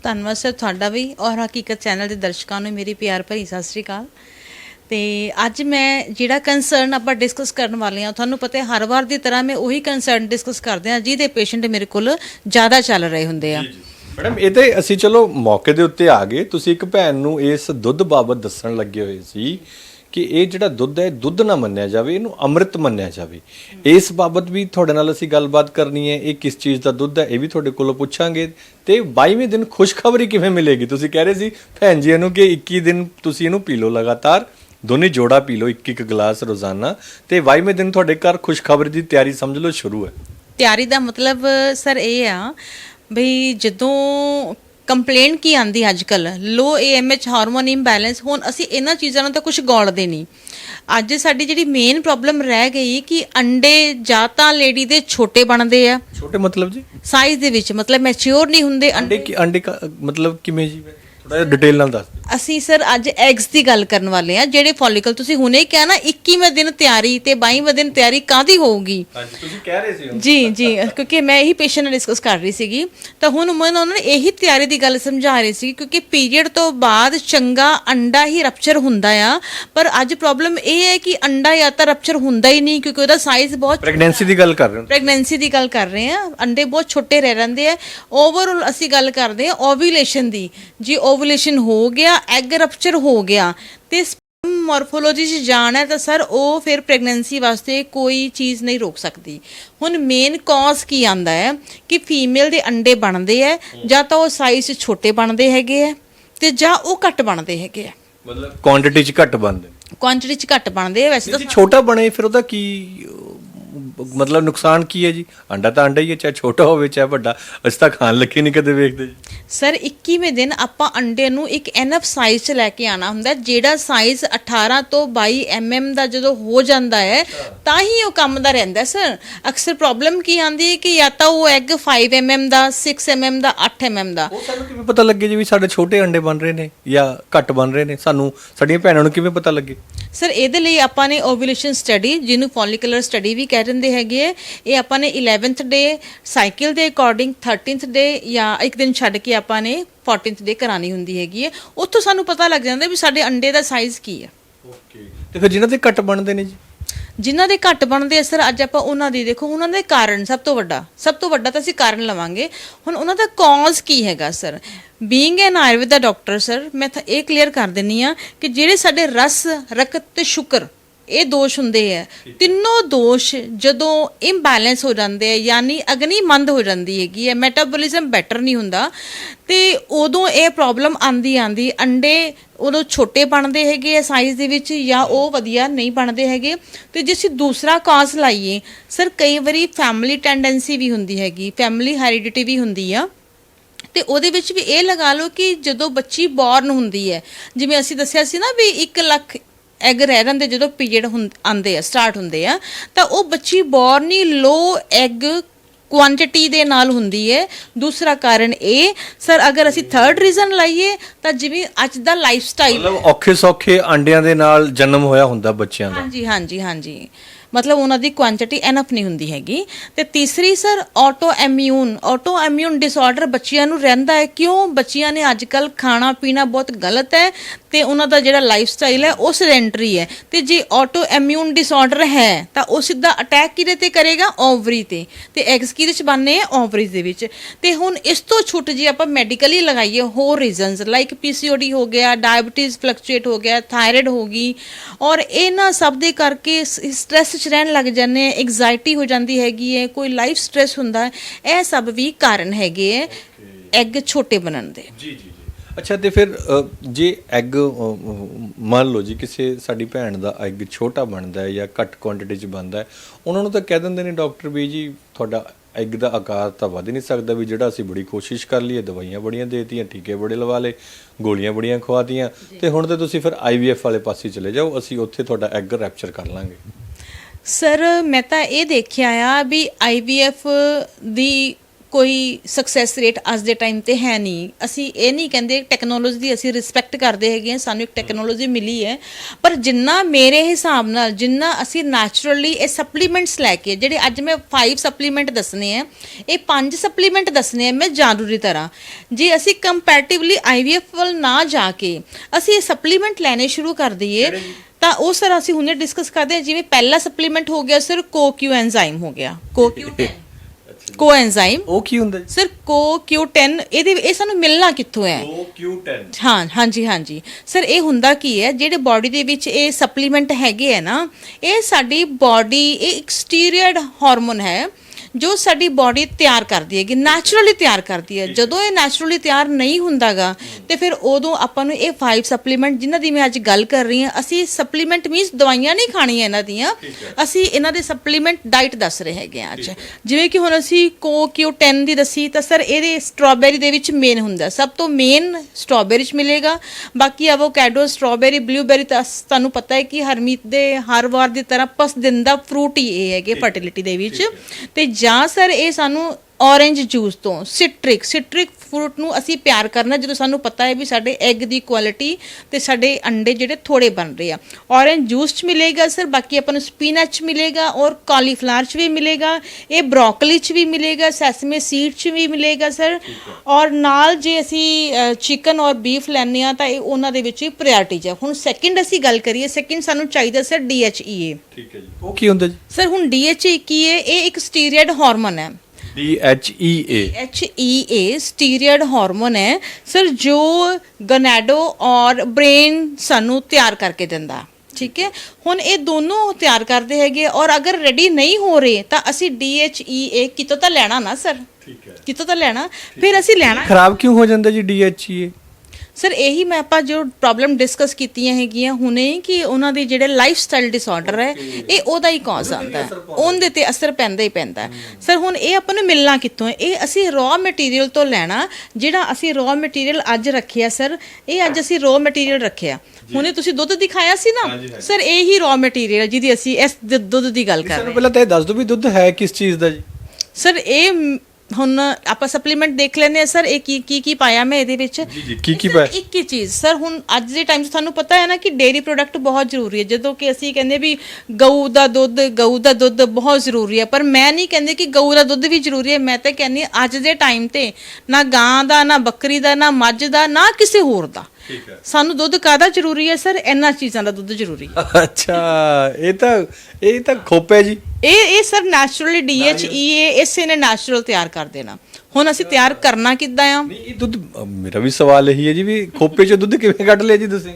ਧੰਨਵਾਦ ਸਰ ਤੁਹਾਡਾ ਵੀ ਔਰ ਹਕੀਕਤ ਚੈਨਲ ਦੇ ਦਰਸ਼ਕਾਂ ਨੂੰ ਮੇਰੀ ਪਿਆਰ ਭਰੀ ਸਤਿ ਸ੍ਰੀ ਅਕਾਲ। ਤੇ ਅੱਜ ਮੈਂ ਜਿਹੜਾ ਕੰਸਰਨ ਆਪਾਂ ਡਿਸਕਸ ਕਰਨ ਵਾਲੇ ਹਾਂ, ਤੁਹਾਨੂੰ ਪਤਾ ਹੈ ਹਰ ਵਾਰ ਦੀ ਤਰ੍ਹਾਂ ਮੈਂ ਉਹੀ ਕੰਸਰਨ ਡਿਸਕਸ ਕਰਦੇ ਹਾਂ, ਜਿਹਦੇ ਪੇਸ਼ੈਂਟ ਮੇਰੇ ਕੋਲ ਜ਼ਿਆਦਾ ਚੱਲ ਰਹੇ ਹੁੰਦੇ ਆ। ਮੈਡਮ, ਇਹ ਤੇ ਅਸੀਂ ਚਲੋ ਮੌਕੇ ਦੇ ਉੱਤੇ ਆ ਗਏ। ਤੁਸੀਂ ਇੱਕ ਭੈਣ ਨੂੰ ਇਸ ਦੁੱਧ ਬਾਬਤ ਦੱਸਣ ਲੱਗੇ ਹੋਏ ਸੀ ਕਿ ਇਹ ਜਿਹੜਾ ਦੁੱਧ ਹੈ, ਦੁੱਧ ਨਾ ਮੰਨਿਆ ਜਾਵੇ, ਇਹਨੂੰ ਅੰਮ੍ਰਿਤ ਮੰਨਿਆ ਜਾਵੇ। ਇਸ ਬਾਬਤ ਵੀ ਤੁਹਾਡੇ ਨਾਲ ਅਸੀਂ ਗੱਲਬਾਤ ਕਰਨੀ ਹੈ, ਇਹ ਕਿਸ ਚੀਜ਼ ਦਾ ਦੁੱਧ ਹੈ, ਇਹ ਵੀ ਤੁਹਾਡੇ ਕੋਲੋਂ ਪੁੱਛਾਂਗੇ। ਤੇ 22ਵੇਂ ਦਿਨ ਖੁਸ਼ਖਬਰੀ ਕਿਵੇਂ ਮਿਲੇਗੀ? ਤੁਸੀਂ ਕਹਿ ਰਹੇ ਸੀ, ਭੈਣ ਜੀ ਨੂੰ ਕਿ 21 ਦਿਨ ਤੁਸੀਂ ਇਹਨੂੰ ਪੀ ਲਓ ਲਗਾਤਾਰ। ਦੋਨੇ ਜੋੜਾ ਪੀ ਲਓ ਇੱਕ ਇੱਕ ਗਲਾਸ ਰੋਜ਼ਾਨਾ। ਤੇ 22ਵੇਂ ਦਿਨ ਤੁਹਾਡੇ ਘਰ ਖੁਸ਼ਖਬਰੀ ਦੀ ਤਿਆਰੀ ਸਮਝ ਲਓ ਸ਼ੁਰੂ ਹੈ। ਤਿਆਰੀ ਦਾ ਮਤਲਬ ਸਰ ਇਹ ਆ ਬਈ ਜਦੋਂ ਕੰਪਲੇਂਟ ਕੀ ਆਂਦੀ ਅੱਜ ਕੱਲ ਲੋ ਏਐਮਐਚ ਹਾਰਮੋਨ ਇੰਬੈਲੈਂਸ ਹੁਣ ਅਸੀਂ ਇਹਨਾਂ ਚੀਜ਼ਾਂ ਨੂੰ ਤਾਂ ਕੁਝ ਗੌਲਦੇ ਨਹੀਂ। ਅੱਜ ਸਾਡੀ ਜਿਹੜੀ ਮੇਨ ਪ੍ਰੋਬਲਮ ਰਹਿ ਗਈ ਕਿ ਅੰਡੇ ਜਾਂ ਤਾਂ ਲੇਡੀ ਦੇ ਛੋਟੇ ਬਣਦੇ ਆ। ਛੋਟੇ ਮਤਲਬ ਜੀ? ਸਾਈਜ਼ ਦੇ ਵਿੱਚ ਮਤਲਬ ਮੈਚੁਰ ਨਹੀਂ ਹੁੰਦੇ ਅੰਡੇ ਅੰਡੇ ਕੀ ਅੰਡੇ ਕਾ ਮਤਲਬ ਕਿਵੇਂ ਜੀ? ਥੋੜਾ ਜਿਹਾ ਡਿਟੇਲ ਨਾਲ ਦੱਸ ਅਸੀਂ ਸਰ ਅੱਜ ਐਗਸ ਦੀ ਗੱਲ ਕਰਨ ਵਾਲੇ ਆ ਜਿਹੜੇ ਫੋਲੀਕਲ ਤੁਸੀਂ ਹੁਣੇ ਕਿਹਾ ਨਾ 21ਵੇਂ ਦਿਨ ਤਿਆਰੀ ਤੇ 22ਵੇਂ ਦਿਨ ਤਿਆਰੀ ਕਾਦੀ ਹੋਊਗੀ? ਹਾਂਜੀ ਤੁਸੀਂ ਕਹਿ ਰਹੇ ਸੀ ਜੀ ਜੀ ਕਿਉਂਕਿ ਮੈਂ ਇਹੀ ਪੇਸ਼ੈਂਟ ਨਾਲ ਡਿਸਕਸ ਕਰ ਰਹੀ ਸੀਗੀ। ਤਾਂ ਹੁਣ ਮੈਂ ਉਹਨਾਂ ਨੂੰ ਇਹੀ ਤਿਆਰੀ ਦੀ ਗੱਲ ਸਮਝਾ ਰਹੀ ਸੀ ਕਿਉਂਕਿ ਪੀਰੀਅਡ ਤੋਂ ਬਾਅਦ ਚੰਗਾ ਅੰਡਾ ਹੀ ਰਪਚਰ ਹੁੰਦਾ ਆ। ਪਰ ਅੱਜ ਪ੍ਰੋਬਲਮ ਇਹ ਹੈ ਕਿ ਅੰਡਾ ਜਾਂ ਤਾਂ ਰਪਚਰ ਹੁੰਦਾ ਹੀ ਨਹੀਂ ਕਿਉਂਕਿ ਉਹਦਾ ਸਾਈਜ਼ ਬਹੁਤ ਪ੍ਰੈਗਨੈਂਸੀ ਦੀ ਗੱਲ ਕਰ ਰਹੇ ਹੋ ਪ੍ਰੈਗਨੈਂਸੀ ਦੀ ਗੱਲ ਕਰ ਰਹੇ ਆ ਅੰਡੇ ਬਹੁਤ ਛੋਟੇ ਰਹਿ ਰਹਿੰਦੇ ਆ। ਓਵਰਆਲ ਅਸੀਂ ਗੱਲ ਕਰਦੇ ਆ ਓਵੂਲੇਸ਼ਨ ਦੀ। ਜੀ ਓਵੂਲੇਸ਼ਨ ਹੋ ਗਿਆ ਐਗ ਰਪਚਰ ਹੋ ਗਿਆ। ਤੇ ਮੋਰਫੋਲੋਜੀ 'ਚ ਜਾਣਾ ਤਾਂ ਸਰ ਉਹ ਫਿਰ ਪ੍ਰੈਗਨੈਂਸੀ ਵਾਸਤੇ ਕੋਈ ਚੀਜ਼ ਨਹੀਂ ਰੋਕ ਸਕਦੀ। ਹੁਣ ਮੇਨ ਕਾਜ਼ ਕੀ ਆਂਦਾ ਹੈ ਕਿ ਫੀਮੇਲ ਦੇ ਅੰਡੇ ਬਣਦੇ ਆ ਜਾਂ ਤਾਂ ਉਹ ਸਾਈਜ਼ ਛੋਟੇ ਬਣਦੇ ਹੈਗੇ ਆ ਤੇ ਜਾਂ ਉਹ ਘੱਟ ਬਣਦੇ ਹੈਗੇ ਆ ਮਤਲਬ ਕੁਆਂਟੀਟੀ ਚ ਘੱਟ ਬੰਦੇ ਕੁਆਂਟੀਟੀ 'ਚ ਘੱਟ ਬਣਦੇ ਵੈਸੇ ਤਾਂ ਛੋਟਾ ਬਣੇ ਫਿਰ ਉਹਦਾ ਕੀ ਮਤਲਬ ਨੁਕਸਾਨ ਕੀ ਹੈ ਜੀ? ਅੰਡਾ ਤਾਂ ਅੰਡਾ ਹੀ ਹੈ ਚਾਹੇ ਛੋਟਾ ਹੋਵੇ ਚਾਹੇ ਵੱਡਾ। ਅਸੀਂ ਤਾਂ ਖਾਣ ਲੱਗੇ ਨਹੀਂ ਕਦੇ ਵੇਖਦੇ ਜੀ। ਸਰ 21ਵੇਂ ਦਿਨ ਆਪਾਂ ਅੰਡੇ ਨੂੰ ਇੱਕ ਐਨਫ ਸਾਈਜ਼ 'ਚ ਲੈ ਕੇ ਆਣਾ ਹੁੰਦਾ ਜਿਹੜਾ ਸਾਈਜ਼ 18 ਤੋਂ 22 ਐਮਐਮ ਦਾ ਜਦੋਂ ਹੋ ਜਾਂਦਾ ਹੈ ਤਾਂ ਹੀ ਉਹ ਕੰਮ ਦਾ ਰਹਿੰਦਾ ਸਰ। ਅਕਸਰ ਪ੍ਰੋਬਲਮ ਕੀ ਆਂਦੀ ਹੈ ਕਿ ਜਾਂ ਤਾਂ ਉਹ ਐਗ 5 ਐਮਐਮ ਦਾ 6 ਐਮਐਮ ਦਾ 8 ਐਮਐਮ ਦਾ। ਉਹ ਸਾਨੂੰ ਕਿਵੇਂ ਪਤਾ ਲੱਗੇ ਜੀ ਵੀ ਸਾਡੇ ਛੋਟੇ ਅੰਡੇ ਬਣ ਰਹੇ ਨੇ ਜਾਂ ਘੱਟ ਬਣ ਰਹੇ ਨੇ? ਸਾਨੂੰ ਸਾਡੀਆਂ ਭੈਣਾਂ ਨੂੰ ਕਿਵੇਂ ਪਤਾ ਲੱਗੇ? ਸਰ ਇਹਦੇ ਲਈ ਆਪਾਂ ਨੇ ਓਵੂਲੇਸ਼ਨ ਸਟੱਡੀ ਜਿਹਨੂੰ ਫੋਲੀਕੂਲਰ ਸਟੱਡੀ ਵੀ ਕਹਿ ਦਿੰਦੇ ਹੈਗੇ ਹੈ, ਇਹ ਆਪਾਂ ਨੇ 11th ਡੇ ਸਾਈਕਲ ਦੇ ਅਕੋਰਡਿੰਗ 13th ਡੇ ਜਾਂ ਇੱਕ ਦਿਨ ਛੱਡ ਕੇ ਆਪਾਂ ਨੇ 14th ਡੇ ਕਰਾਣੀ ਹੁੰਦੀ ਹੈਗੀ ਹੈ ਉੱਥੋਂ ਸਾਨੂੰ ਪਤਾ ਲੱਗ ਜਾਂਦਾ ਵੀ ਸਾਡੇ ਅੰਡੇ ਦਾ ਸਾਈਜ਼ ਕੀ ਹੈ ਓਕੇ ਤੇ ਫਿਰ ਜਿਨ੍ਹਾਂ ਦੇ ਘੱਟ ਬਣਦੇ ਨੇ ਜੀ? ਜਿਨ੍ਹਾਂ ਦੇ ਘੱਟ ਬਣਦੇ ਆ ਸਰ ਅੱਜ ਆਪਾਂ ਉਹਨਾਂ ਦੀ ਦੇਖੋ, ਉਹਨਾਂ ਦੇ ਕਾਰਨ ਸਭ ਤੋਂ ਵੱਡਾ, ਸਭ ਤੋਂ ਵੱਡਾ ਤਾਂ ਅਸੀਂ ਕਾਰਨ ਲਵਾਂਗੇ। ਹੁਣ ਉਹਨਾਂ ਦਾ ਕਾਜ਼ ਕੀ ਹੈਗਾ sir being an Ayurveda doctor sir ਮੈਂ ਤਾਂ ਇਹ ਕਲੀਅਰ ਕਰ ਦਿੰਨੀ ਆ ਕਿ ਜਿਹੜੇ ਸਾਡੇ ਰਸ, ਰਕਤ ਤੇ ਸ਼ੁਕਰ ਇਹ ਦੋਸ਼ ਹੁੰਦੇ ਆ। ਤਿੰਨੋਂ ਦੋਸ਼ ਜਦੋਂ ਇੰਬੈਲੈਂਸ ਹੋ ਜਾਂਦੇ ਆ ਯਾਨੀ ਅਗਨੀ ਮੰਦ ਹੋ ਜਾਂਦੀ ਹੈਗੀ ਹੈ ਮੈਟਾਬੋਲਿਜ਼ਮ ਬੈਟਰ ਨਹੀਂ ਹੁੰਦਾ ਤੇ ਉਦੋਂ ਇਹ ਪ੍ਰੋਬਲਮ ਆਂਦੀ ਆਂਦੀ ਅੰਡੇ ਉਦੋਂ ਛੋਟੇ ਬਣਦੇ ਹੈਗੇ ਆ ਸਾਈਜ਼ ਦੇ ਵਿੱਚ ਜਾਂ ਉਹ ਵਧੀਆ ਨਹੀਂ ਬਣਦੇ ਹੈਗੇ। ਤੇ ਜੇ ਅਸੀਂ ਦੂਸਰਾ ਕਾਜ਼ ਲਾਈਏ ਸਰ ਕਈ ਵਾਰੀ ਫੈਮਿਲੀ ਟੈਂਡੈਂਸੀ ਵੀ ਹੁੰਦੀ ਹੈਗੀ ਫੈਮਿਲੀ ਹੈਰੀਡਿਟੀ ਵੀ ਹੁੰਦੀ ਆ। ਤੇ ਉਹਦੇ ਵਿੱਚ ਵੀ ਇਹ ਲਗਾ ਲਓ ਕਿ ਜਦੋਂ ਬੱਚੀ ਬੌਰਨ ਹੁੰਦੀ ਹੈ ਜਿਵੇਂ ਅਸੀਂ ਦੱਸਿਆ ਸੀ ਨਾ ਵੀ 1 ਲੱਖ ਐਗ ਰਹਿ ਜਾਂਦੇ ਜਦੋਂ ਪੀਰੀਅਡ ਆਉਂਦੇ ਆ ਸਟਾਰਟ ਹੁੰਦੇ ਆ ਤਾਂ ਉਹ ਬੱਚੀ ਬੌਰਨ ਹੀ ਲੋ ਐਗ ਕੁਆਂਟੀਟੀ ਦੇ ਨਾਲ ਹੁੰਦੀ ਹੈ ਦੂਸਰਾ ਕਾਰਨ ਇਹ ਸਰ ਅਗਰ ਅਸੀਂ ਥਰਡ ਰੀਜ਼ਨ ਲਾਈਏ ਤਾਂ ਜਿਵੇਂ ਅੱਜ ਦਾ ਲਾਈਫ ਸਟਾਈਲ ਮਤਲਬ ਔਖੇ ਸੌਖੇ ਅੰਡਿਆਂ ਦੇ ਨਾਲ ਜਨਮ ਹੋਇਆ ਹੁੰਦਾ ਬੱਚਿਆਂ ਦਾ। ਹਾਂਜੀ ਹਾਂਜੀ ਹਾਂਜੀ। ਮਤਲਬ ਉਹਨਾਂ ਦੀ ਕੁਆਂਟੀਟੀ ਐਨਫ ਨਹੀਂ ਹੁੰਦੀ ਹੈਗੀ। ਤੇ ਤੀਸਰੀ sir auto immune auto immune disorder ਬੱਚਿਆਂ ਨੂੰ ਰਹਿੰਦਾ ਹੈ। ਕਿਉਂ? ਬੱਚਿਆਂ ਨੇ ਅੱਜਕੱਲ ਖਾਣਾ ਪੀਣਾ ਬਹੁਤ ਗਲਤ ਹੈ। ਤੇ ਉਹਨਾਂ ਦਾ ਜਿਹੜਾ ਲਾਈਫ ਸਟਾਈਲ ਹੈ ਉਹ ਸੈਡੈਂਟਰੀ ਹੈ। ਤੇ ਜੇ ਆਟੋ ਇਮਿਊਨ ਡਿਸਆਰਡਰ ਹੈ ਤਾਂ ਉਹ ਸਿੱਧਾ ਅਟੈਕ ਕਿਹਦੇ ਤੇ ਕਰੇਗਾ? ਓਵਰੀ ਤੇ। ਤੇ ਐਗਸ ਕਿਹਦੇ ਚ ਬਣਨੇ ਆ? ਓਵਰੀਜ਼ ਦੇ ਵਿੱਚ। ਤੇ ਹੁਣ ਇਸ ਤੋਂ ਛੁੱਟ ਜੇ ਆਪਾਂ ਮੈਡੀਕਲੀ ਲਗਾਈਏ ਹੋਰ ਰੀਜ਼ਨਸ ਲਾਈਕ ਪੀਸੀਓਡੀ ਹੋ ਗਿਆ ਡਾਇਬੀਟੀਜ਼ ਫਲਕਚੁਏਟ ਹੋ ਗਿਆ ਥਾਇਰਾਇਡ ਹੋ ਗਈ ਔਰ ਇਹਨਾਂ ਸਭ ਦੇ ਕਰਕੇ ਸਟ੍ਰੈਸ ਚ ਰਹਿਣ ਲੱਗ ਜਾਂਦੇ ਆ ਐਗਜ਼ਾਈਟੀ ਹੋ ਜਾਂਦੀ ਹੈਗੀ ਹੈ ਕੋਈ ਲਾਈਫ ਸਟ੍ਰੈਸ ਹੁੰਦਾ ਇਹ ਸਭ ਵੀ ਕਾਰਨ ਹੈਗੇ ਹੈ ਐਗ ਛੋਟੇ ਬਣਨ ਦੇ। ਜੀ ਜੀ। ਅੱਛਾ ਤੇ ਫਿਰ ਜੇ ਐਗ ਮੰਨ ਲਓ ਜੀ ਕਿਸੇ ਸਾਡੀ ਭੈਣ ਦਾ ਐਗ ਛੋਟਾ ਬਣਦਾ ਹੈ ਜਾਂ ਘੱਟ ਕੁਆਂਟੀਟੀ ਚ ਬਣਦਾ ਹੈ ਉਹਨਾਂ ਨੂੰ ਤਾਂ ਕਹਿ ਦਿੰਦੇ ਨੇ ਡਾਕਟਰ ਵੀ ਜੀ ਤੁਹਾਡਾ ਐਗ ਦਾ ਆਕਾਰ ਤਾਂ ਵਧ ਨਹੀਂ ਸਕਦਾ ਵੀ ਜਿਹੜਾ ਅਸੀਂ ਬੜੀ ਕੋਸ਼ਿਸ਼ ਕਰ ਲਈਏ ਦਵਾਈਆਂ ਬੜੀਆਂ ਦੇਤੀਆਂ ਟੀਕੇ ਬੜੇ ਲਵਾ ਲਏ ਗੋਲੀਆਂ ਬੜੀਆਂ ਖਵਾਤੀਆਂ ਤੇ ਹੁਣ ਤੇ ਤੁਸੀਂ ਫਿਰ ਆਈਵੀਐਫ ਵਾਲੇ ਪਾਸੇ ਚਲੇ ਜਾਓ ਅਸੀਂ ਉੱਥੇ ਤੁਹਾਡਾ ਐਗ ਰੈਪਚਰ ਕਰ ਲਾਂਗੇ। ਸਰ ਮੈਂ ਤਾਂ ਇਹ ਦੇਖਿਆ ਆ ਵੀ ਆਈਵੀਐਫ ਦੀ ਕੋਈ ਸਕਸੈਸ ਰੇਟ ਅੱਜ ਦੇ ਟਾਈਮ ਤੇ ਹੈ ਨਹੀਂ। ਅਸੀਂ ਇਹ ਨਹੀਂ ਕਹਿੰਦੇ ਟੈਕਨੋਲੋਜੀ ਦੀ ਅਸੀਂ ਰਿਸਪੈਕਟ ਕਰਦੇ ਹੈਗੇ ਹਾਂ ਸਾਨੂੰ ਇੱਕ ਟੈਕਨੋਲੋਜੀ ਮਿਲੀ ਹੈ। ਪਰ ਜਿੰਨਾ ਮੇਰੇ ਹਿਸਾਬ ਨਾਲ ਜਿੰਨਾ ਅਸੀਂ ਨੈਚੁਰਲੀ ਇਹ ਸਪਲੀਮੈਂਟਸ ਲੈ ਕੇ ਜਿਹੜੇ ਅੱਜ ਮੈਂ 5 ਸਪਲੀਮੈਂਟ ਦੱਸਨੇ ਆ ਇਹ 5 ਸਪਲੀਮੈਂਟ ਦੱਸਨੇ ਆ ਮੈਂ ਜਾਦੂਰੀ ਤਰ੍ਹਾਂ। ਜੇ ਅਸੀਂ ਕੰਪੈਰੀਟਿਵਲੀ ਆਈਵੀਐਫ ਵੱਲ ਨਾ ਜਾ ਕੇ ਅਸੀਂ ਇਹ ਸਪਲੀਮੈਂਟ ਲੈਣੇ ਸ਼ੁਰੂ ਕਰ ਦਈਏ ਤਾਂ ਉਹ ਸਰ ਅਸੀਂ ਹੁਣੇ ਡਿਸਕਸ ਕਰਦੇ ਹਾਂ ਜਿਵੇਂ ਪਹਿਲਾ ਸਪਲੀਮੈਂਟ ਹੋ ਗਿਆ ਸਰ ਕੋਕਿਊ ਐਂਜ਼ਾਈਮ ਹੋ ਗਿਆ। ਕੋਕਿਊ 10 ਕੋਐਂਜ਼ਾਈਮ ਉਹ ਕੀ ਹੁੰਦਾ ਜੀ? ਸਰ ਕੋਕਿਊ10 ਇਹਦੇ ਇਹ ਸਾਨੂੰ ਮਿਲਣਾ ਕਿੱਥੋਂ ਹੈ? OQ10 ਹਾਂ ਹਾਂਜੀ ਹਾਂਜੀ। ਸਰ ਇਹ ਹੁੰਦਾ ਕੀ ਹੈ ਜਿਹੜੇ ਬਾਡੀ ਦੇ ਵਿੱਚ ਇਹ ਸਪਲੀਮੈਂਟ ਹੈਗੇ ਹੈ ਨਾ ਇਹ ਸਾਡੀ ਬਾਡੀ ਇਹ ਇੱਕ ਸਟੀਰੋਇਡ ਹਾਰਮੋਨ ਹੈ। ਜੋ ਸਾਡੀ ਬਾਡੀ ਤਿਆਰ ਕਰਦੀ ਹੈਗੀ ਨੈਚੁਰਲੀ ਤਿਆਰ ਕਰਦੀ ਹੈ। ਜਦੋਂ ਇਹ ਨੈਚੁਰਲੀ ਤਿਆਰ ਨਹੀਂ ਹੁੰਦਾਗਾ ਤੇ ਫਿਰ ਉਦੋਂ ਆਪਾਂ ਨੂੰ ਇਹ 5 ਸਪਲੀਮੈਂਟ ਜਿਨ੍ਹਾਂ ਦੀ ਮੈਂ ਅੱਜ ਗੱਲ ਕਰ ਰਹੀ ਹਾਂ ਅਸੀਂ ਸਪਲੀਮੈਂਟ ਮੀਨਸ ਦਵਾਈਆਂ ਨਹੀਂ ਖਾਣੀਆਂ ਇਹਨਾਂ ਦੀਆਂ। ਅਸੀਂ ਇਹਨਾਂ ਦੇ ਸਪਲੀਮੈਂਟ ਡਾਈਟ ਦੱਸ ਰਹੇ ਹੈਗੇ ਆ ਅੱਜ। ਜਿਵੇਂ ਕਿ ਹੁਣ ਅਸੀਂ ਕੋਕਿਊ 10 ਦੀ ਦੱਸੀ ਤਾਂ ਸਰ ਇਹਦੇ ਸਟ੍ਰਾਬੇਰੀ ਦੇ ਵਿੱਚ ਮੇਨ ਹੁੰਦਾ। ਸਭ ਤੋਂ ਮੇਨ ਸਟ੍ਰਾਬੇਰੀ ਚ ਮਿਲੇਗਾ। ਬਾਕੀ ਐਵੋਕੈਡੋ ਸਟ੍ਰਾਬੇਰੀ ਬਲੂਬੇਰੀ ਤਾਂ ਤੁਹਾਨੂੰ ਪਤਾ ਹੈ ਕਿ ਹਰਮੀਤ ਦੇ ਹਰ ਵਾਰ ਦੀ ਤਰ੍ਹਾਂ ਪਸੰਦੀਦਾ ਫਰੂਟ ਹੀ ਇਹ ਹੈਗੇ ਫਰਟੀਲਿਟੀ ਦੇ ਵਿੱਚ। ਤੇ ਜਾਂ ਸਰ ਇਹ ਸਾਨੂੰ ਔਰੇਂਜ ਜੂਸ ਤੋਂ ਸਿਟ੍ਰਿਕ ਸਿਟ੍ਰਿਕ ਫਰੂਟ ਨੂੰ ਅਸੀਂ ਪਿਆਰ ਕਰਨਾ ਜਦੋਂ ਸਾਨੂੰ ਪਤਾ ਹੈ ਵੀ ਸਾਡੇ ਐਗ ਦੀ ਕੁਆਲਿਟੀ ਤੇ ਸਾਡੇ ਅੰਡੇ ਜਿਹੜੇ ਥੋੜੇ ਬਣ ਰਹੇ ਆ। ਔਰੇਂਜ ਜੂਸ ਚ ਮਿਲੇਗਾ ਸਰ ਬਾਕੀ ਆਪਾਂ ਨੂੰ ਸਪੀਨਚ ਮਿਲੇਗਾ ਔਰ ਕਾਲੀਫਲਾਵਰ ਚ ਵੀ ਮਿਲੇਗਾ ਇਹ ਬ੍ਰੋਕਲੀ ਚ ਵੀ ਮਿਲੇਗਾ ਸੈਸਮੇ ਸੀਡ ਚ ਵੀ ਮਿਲੇਗਾ ਸਰ ਔਰ ਨਾਲ ਜੇ ਅਸੀਂ ਚਿਕਨ ਔਰ ਬੀਫ ਲੈਣੇ ਆ ਤਾਂ ਇਹ ਉਹਨਾਂ ਦੇ ਵਿੱਚ ਵੀ ਪ੍ਰਾਇੋਰਟੀ ਹੈ ਹੁਣ ਸੈਕਿੰਡ ਅਸੀਂ ਗੱਲ ਕਰੀਏ ਸੈਕਿੰਡ ਸਾਨੂੰ ਚਾਹੀਦਾ ਸਰ DHEA ਠੀਕ ਹੈ ਜੀ। ਉਹ ਕੀ ਹੁੰਦਾ ਜੀ? ਸਰ ਹੁਣ DHEA ਕੀ ਹੈ? ਇਹ ਇੱਕ ਸਟੀਰੋਇਡ ਹਾਰਮੋਨ ਹੈ। D H E A HEA steroid hormone ਹੈ ਸਰ ਜੋ ਗਨੈਡੋ ਔਰ ਬ੍ਰੇਨ ਸਾਨੂੰ ਤਿਆਰ ਕਰਕੇ ਦਿੰਦਾ ਠੀਕ ਹੈ ਹੁਣ ਇਹ ਦੋਨੋਂ ਤਿਆਰ ਕਰਦੇ ਹੈਗੇ ਔਰ ਅਗਰ ਰੈਡੀ ਨਹੀਂ ਹੋ ਰਹੇ ਤਾਂ ਅਸੀਂ DHEA ਕਿਤੋਂ ਤਾਂ ਲੈਣਾ ਨਾ ਸਰ ਠੀਕ ਹੈ ਕਿਤੋਂ ਤਾਂ ਲੈਣਾ ਫਿਰ ਅਸੀਂ ਲੈਣਾ ਖਰਾਬ ਕਿਉਂ ਹੋ ਜਾਂਦਾ ਜੀ D H E A sir ਇਹੀ ਮੈਂ ਆਪਾਂ ਜੋ ਪ੍ਰੋਬਲਮ ਡਿਸਕਸ ਕੀਤੀਆਂ ਹੈਗੀਆਂ ਹੁਣੇ ਕਿ ਉਹਨਾਂ ਦੇ ਜਿਹੜੇ ਲਾਈਫ ਸਟਾਈਲ ਡਿਸਆਰਡਰ ਹੈ ਇਹ ਉਹਦਾ ਹੀ ਕਾਜ਼ ਆਉਂਦਾ ਹੈ। ਉਹਦੇ ਤੇ ਅਸਰ ਪੈਂਦਾ ਹੀ ਪੈਂਦਾ। ਸਰ ਹੁਣ ਇਹ ਆਪਾਂ ਨੂੰ ਮਿਲਣਾ ਕਿੱਥੋਂ ਹੈ? ਇਹ ਅਸੀਂ ਰॉ ਮਟੀਰੀਅਲ ਤੋਂ ਲੈਣਾ ਜਿਹੜਾ ਅਸੀਂ ਰॉ ਮਟੀਰੀਅਲ ਅੱਜ ਰੱਖਿਆ ਸਰ ਇਹ ਅੱਜ ਅਸੀਂ ਰॉ ਮਟੀਰੀਅਲ ਰੱਖਿਆ। ਹੁਣੇ ਤੁਸੀਂ ਦੁੱਧ ਦਿਖਾਇਆ ਸੀ ਨਾ? ਸਰ ਇਹ ਹੀ ਰॉ ਮਟੀਰੀਅਲ ਜਿਹਦੀ ਅਸੀਂ ਇਸ ਦ- ਦੁੱਧ ਦੀ ਗੱਲ ਕਰ ਰਹੇ ਹਾਂ। ਪਹਿਲਾਂ ਤਾਂ ਇਹ ਦੱਸ ਦਿਓ ਵੀ ਦੁੱਧ ਹੈ ਕਿਸ ਚੀਜ਼ ਦਾ ਜੀ? ਸਰ ਇਹ ਹੁਣ ਆਪਾਂ ਸਪਲੀਮੈਂਟ ਦੇਖ ਲੈਂਦੇ ਆ ਸਰ ਇਹ ਕੀ ਕੀ ਕੀ ਪਾਇਆ ਮੈਂ ਇਹਦੇ ਵਿੱਚ। ਜੀ ਜੀ ਕੀ ਕੀ ਪਾਇਆ? ਇੱਕ ਹੀ ਚੀਜ਼ ਸਰ ਹੁਣ ਅੱਜ ਦੇ ਟਾਈਮ 'ਚ ਤੁਹਾਨੂੰ ਪਤਾ ਹੈ ਨਾ ਕਿ ਡੇਰੀ ਪ੍ਰੋਡਕਟ ਬਹੁਤ ਜ਼ਰੂਰੀ ਹੈ। ਜਦੋਂ ਕਿ ਅਸੀਂ ਕਹਿੰਦੇ ਵੀ ਗਊ ਦਾ ਦੁੱਧ ਗਊ ਦਾ ਦੁੱਧ ਬਹੁਤ ਜ਼ਰੂਰੀ ਹੈ ਪਰ ਮੈਂ ਨਹੀਂ ਕਹਿੰਦੀ ਕਿ ਗਊ ਦਾ ਦੁੱਧ ਵੀ ਜ਼ਰੂਰੀ ਹੈ। ਮੈਂ ਤਾਂ ਕਹਿੰਦੀ ਅੱਜ ਦੇ ਟਾਈਮ ਤੇ ਨਾ ਗਾਂ ਦਾ ਨਾ ਬੱਕਰੀ ਦਾ ਨਾ ਮੱਝ ਦਾ ਨਾ ਕਿਸੇ ਹੋਰ ਦਾ। ਠੀਕ ਹੈ। ਸਾਨੂੰ ਦੁੱਧ ਕਾਹਦਾ ਜ਼ਰੂਰੀ ਹੈ ਸਰ? ਇਹਨਾਂ ਚੀਜ਼ਾਂ ਦਾ ਦੁੱਧ ਜ਼ਰੂਰੀ ਹੈ। ਅੱਛਾ ਇਹ ਤਾਂ ਇਹ ਤਾਂ ਖੋਪੇ ਜੀ। ਇਹ ਇਹ ਸਰ ਨੈਚੁਰਲੀ ਡੀਐਚਈਏ ਇਸੇ ਨੇ ਨੈਚੁਰਲ ਤਿਆਰ ਕਰ ਦੇਣਾ। ਹੁਣ ਅਸੀਂ ਤਿਆਰ ਕਰਨਾ ਕਿੱਦਾਂ ਆ? ਨਹੀਂ ਇਹ ਦੁੱਧ ਮੇਰਾ ਵੀ ਸਵਾਲ ਇਹੀ ਹੈ ਜੀ ਵੀ ਖੋਪੇ ਚੋਂ ਦੁੱਧ ਕਿਵੇਂ ਕੱਢ ਲਿਆ ਜੀ ਤੁਸੀਂ?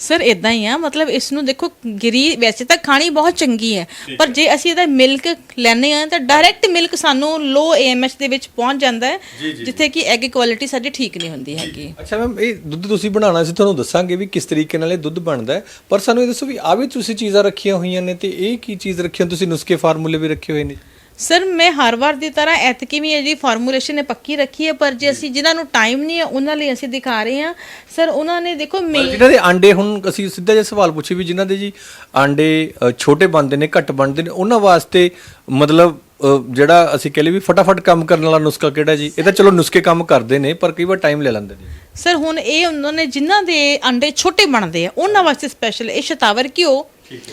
ਸਰ ਇਦਾਂ ਹੀ ਆ ਮਤਲਬ ਇਸ ਨੂੰ ਦੇਖੋ ਗਿਰੀ ਵੈਸੇ ਤਾਂ ਖਾਣੀ ਬਹੁਤ ਚੰਗੀ ਹੈ ਪਰ ਜੇ ਅਸੀਂ ਇਹਦਾ ਮਿਲਕ ਲੈਣੇ ਆ ਤਾਂ ਡਾਇਰੈਕਟ ਮਿਲਕ ਸਾਨੂੰ ਲੋ ਏਐਮਐਚ ਦੇ ਵਿੱਚ ਪਹੁੰਚ ਜਾਂਦਾ ਹੈ ਜਿੱਥੇ ਕਿ ਐਗ ਕੁਆਲਿਟੀ ਸਾਡੀ ਠੀਕ ਨਹੀਂ ਹੁੰਦੀ ਹੈਗੀ। ਅੱਛਾ ਮੈਮ ਇਹ ਦੁੱਧ ਤੁਸੀਂ ਬਣਾਉਣਾ ਸੀ ਤੁਹਾਨੂੰ ਦੱਸਾਂਗੇ ਵੀ ਕਿਸ ਤਰੀਕੇ ਨਾਲ ਇਹ ਦੁੱਧ ਬਣਦਾ ਹੈ ਪਰ ਸਾਨੂੰ ਇਹ ਦੱਸੋ ਵੀ ਆ ਵੀ ਤੁਸੀਂ ਚੀਜ਼ਾਂ ਰੱਖੀਆਂ ਹੋਈਆਂ ਨੇ ਤੇ ਇਹ ਕੀ ਚੀਜ਼ ਰੱਖੀਆਂ ਤੁਸੀਂ ਨੁਸਖੇ ਫਾਰਮੂਲੇ ਵੀ ਰੱਖੇ ਹੋਏ ਨੇ? ਸਰ ਮੈਂ ਹਰ ਵਾਰ ਦੀ ਤਰ੍ਹਾਂ ਐਤਕੀ ਵੀ ਜਿਹੜੀ ਫਾਰਮੂਲੇਸ਼ਨ ਹੈ ਪੱਕੀ ਰੱਖੀ ਹੈ ਪਰ ਜੇ ਅਸੀਂ ਜਿਨ੍ਹਾਂ ਨੂੰ ਟਾਈਮ ਨਹੀਂ ਹੈ ਉਹਨਾਂ ਲਈ ਅਸੀਂ ਦਿਖਾ ਰਹੇ ਹਾਂ। ਸਰ ਉਹਨਾਂ ਨੇ ਦੇਖੋ ਮੇ ਜਿਨ੍ਹਾਂ ਦੇ ਆਂਡੇ ਹੁਣ ਅਸੀਂ ਸਿੱਧਾ ਜਿਹਾ ਸਵਾਲ ਪੁੱਛੀ ਵੀ ਜਿਨ੍ਹਾਂ ਦੇ ਜੀ ਆਂਡੇ ਅ, ਛੋਟੇ ਬਣਦੇ ਨੇ ਘੱਟ ਬਣਦੇ ਨੇ ਉਹਨਾਂ ਵਾਸਤੇ ਮਤਲਬ ਅ, ਜਿਹੜਾ ਅਸੀਂ ਕਹ ਲਈ ਵੀ ਫਟਾਫਟ ਕੰਮ ਕਰਨ ਵਾਲਾ ਨੁਸਖਾ ਕਿਹੜਾ ਜੀ? ਇਹ ਤਾਂ ਚਲੋ ਨੁਸਖੇ ਕੰਮ ਕਰਦੇ ਨੇ ਪਰ ਕਈ ਵਾਰ ਟਾਈਮ ਲੈ ਲੈਂਦੇ ਨੇ ਸਰ ਹੁਣ ਇਹ ਉਹਨਾਂ ਨੇ ਜਿਨ੍ਹਾਂ ਦੇ ਅੰਡੇ ਛੋਟੇ ਬਣਦੇ ਆ ਉਹਨਾਂ ਵਾਸਤੇ ਸਪੈਸ਼ਲ ਇਹ ਸ਼ਤਾਵਰ ਘਿਓ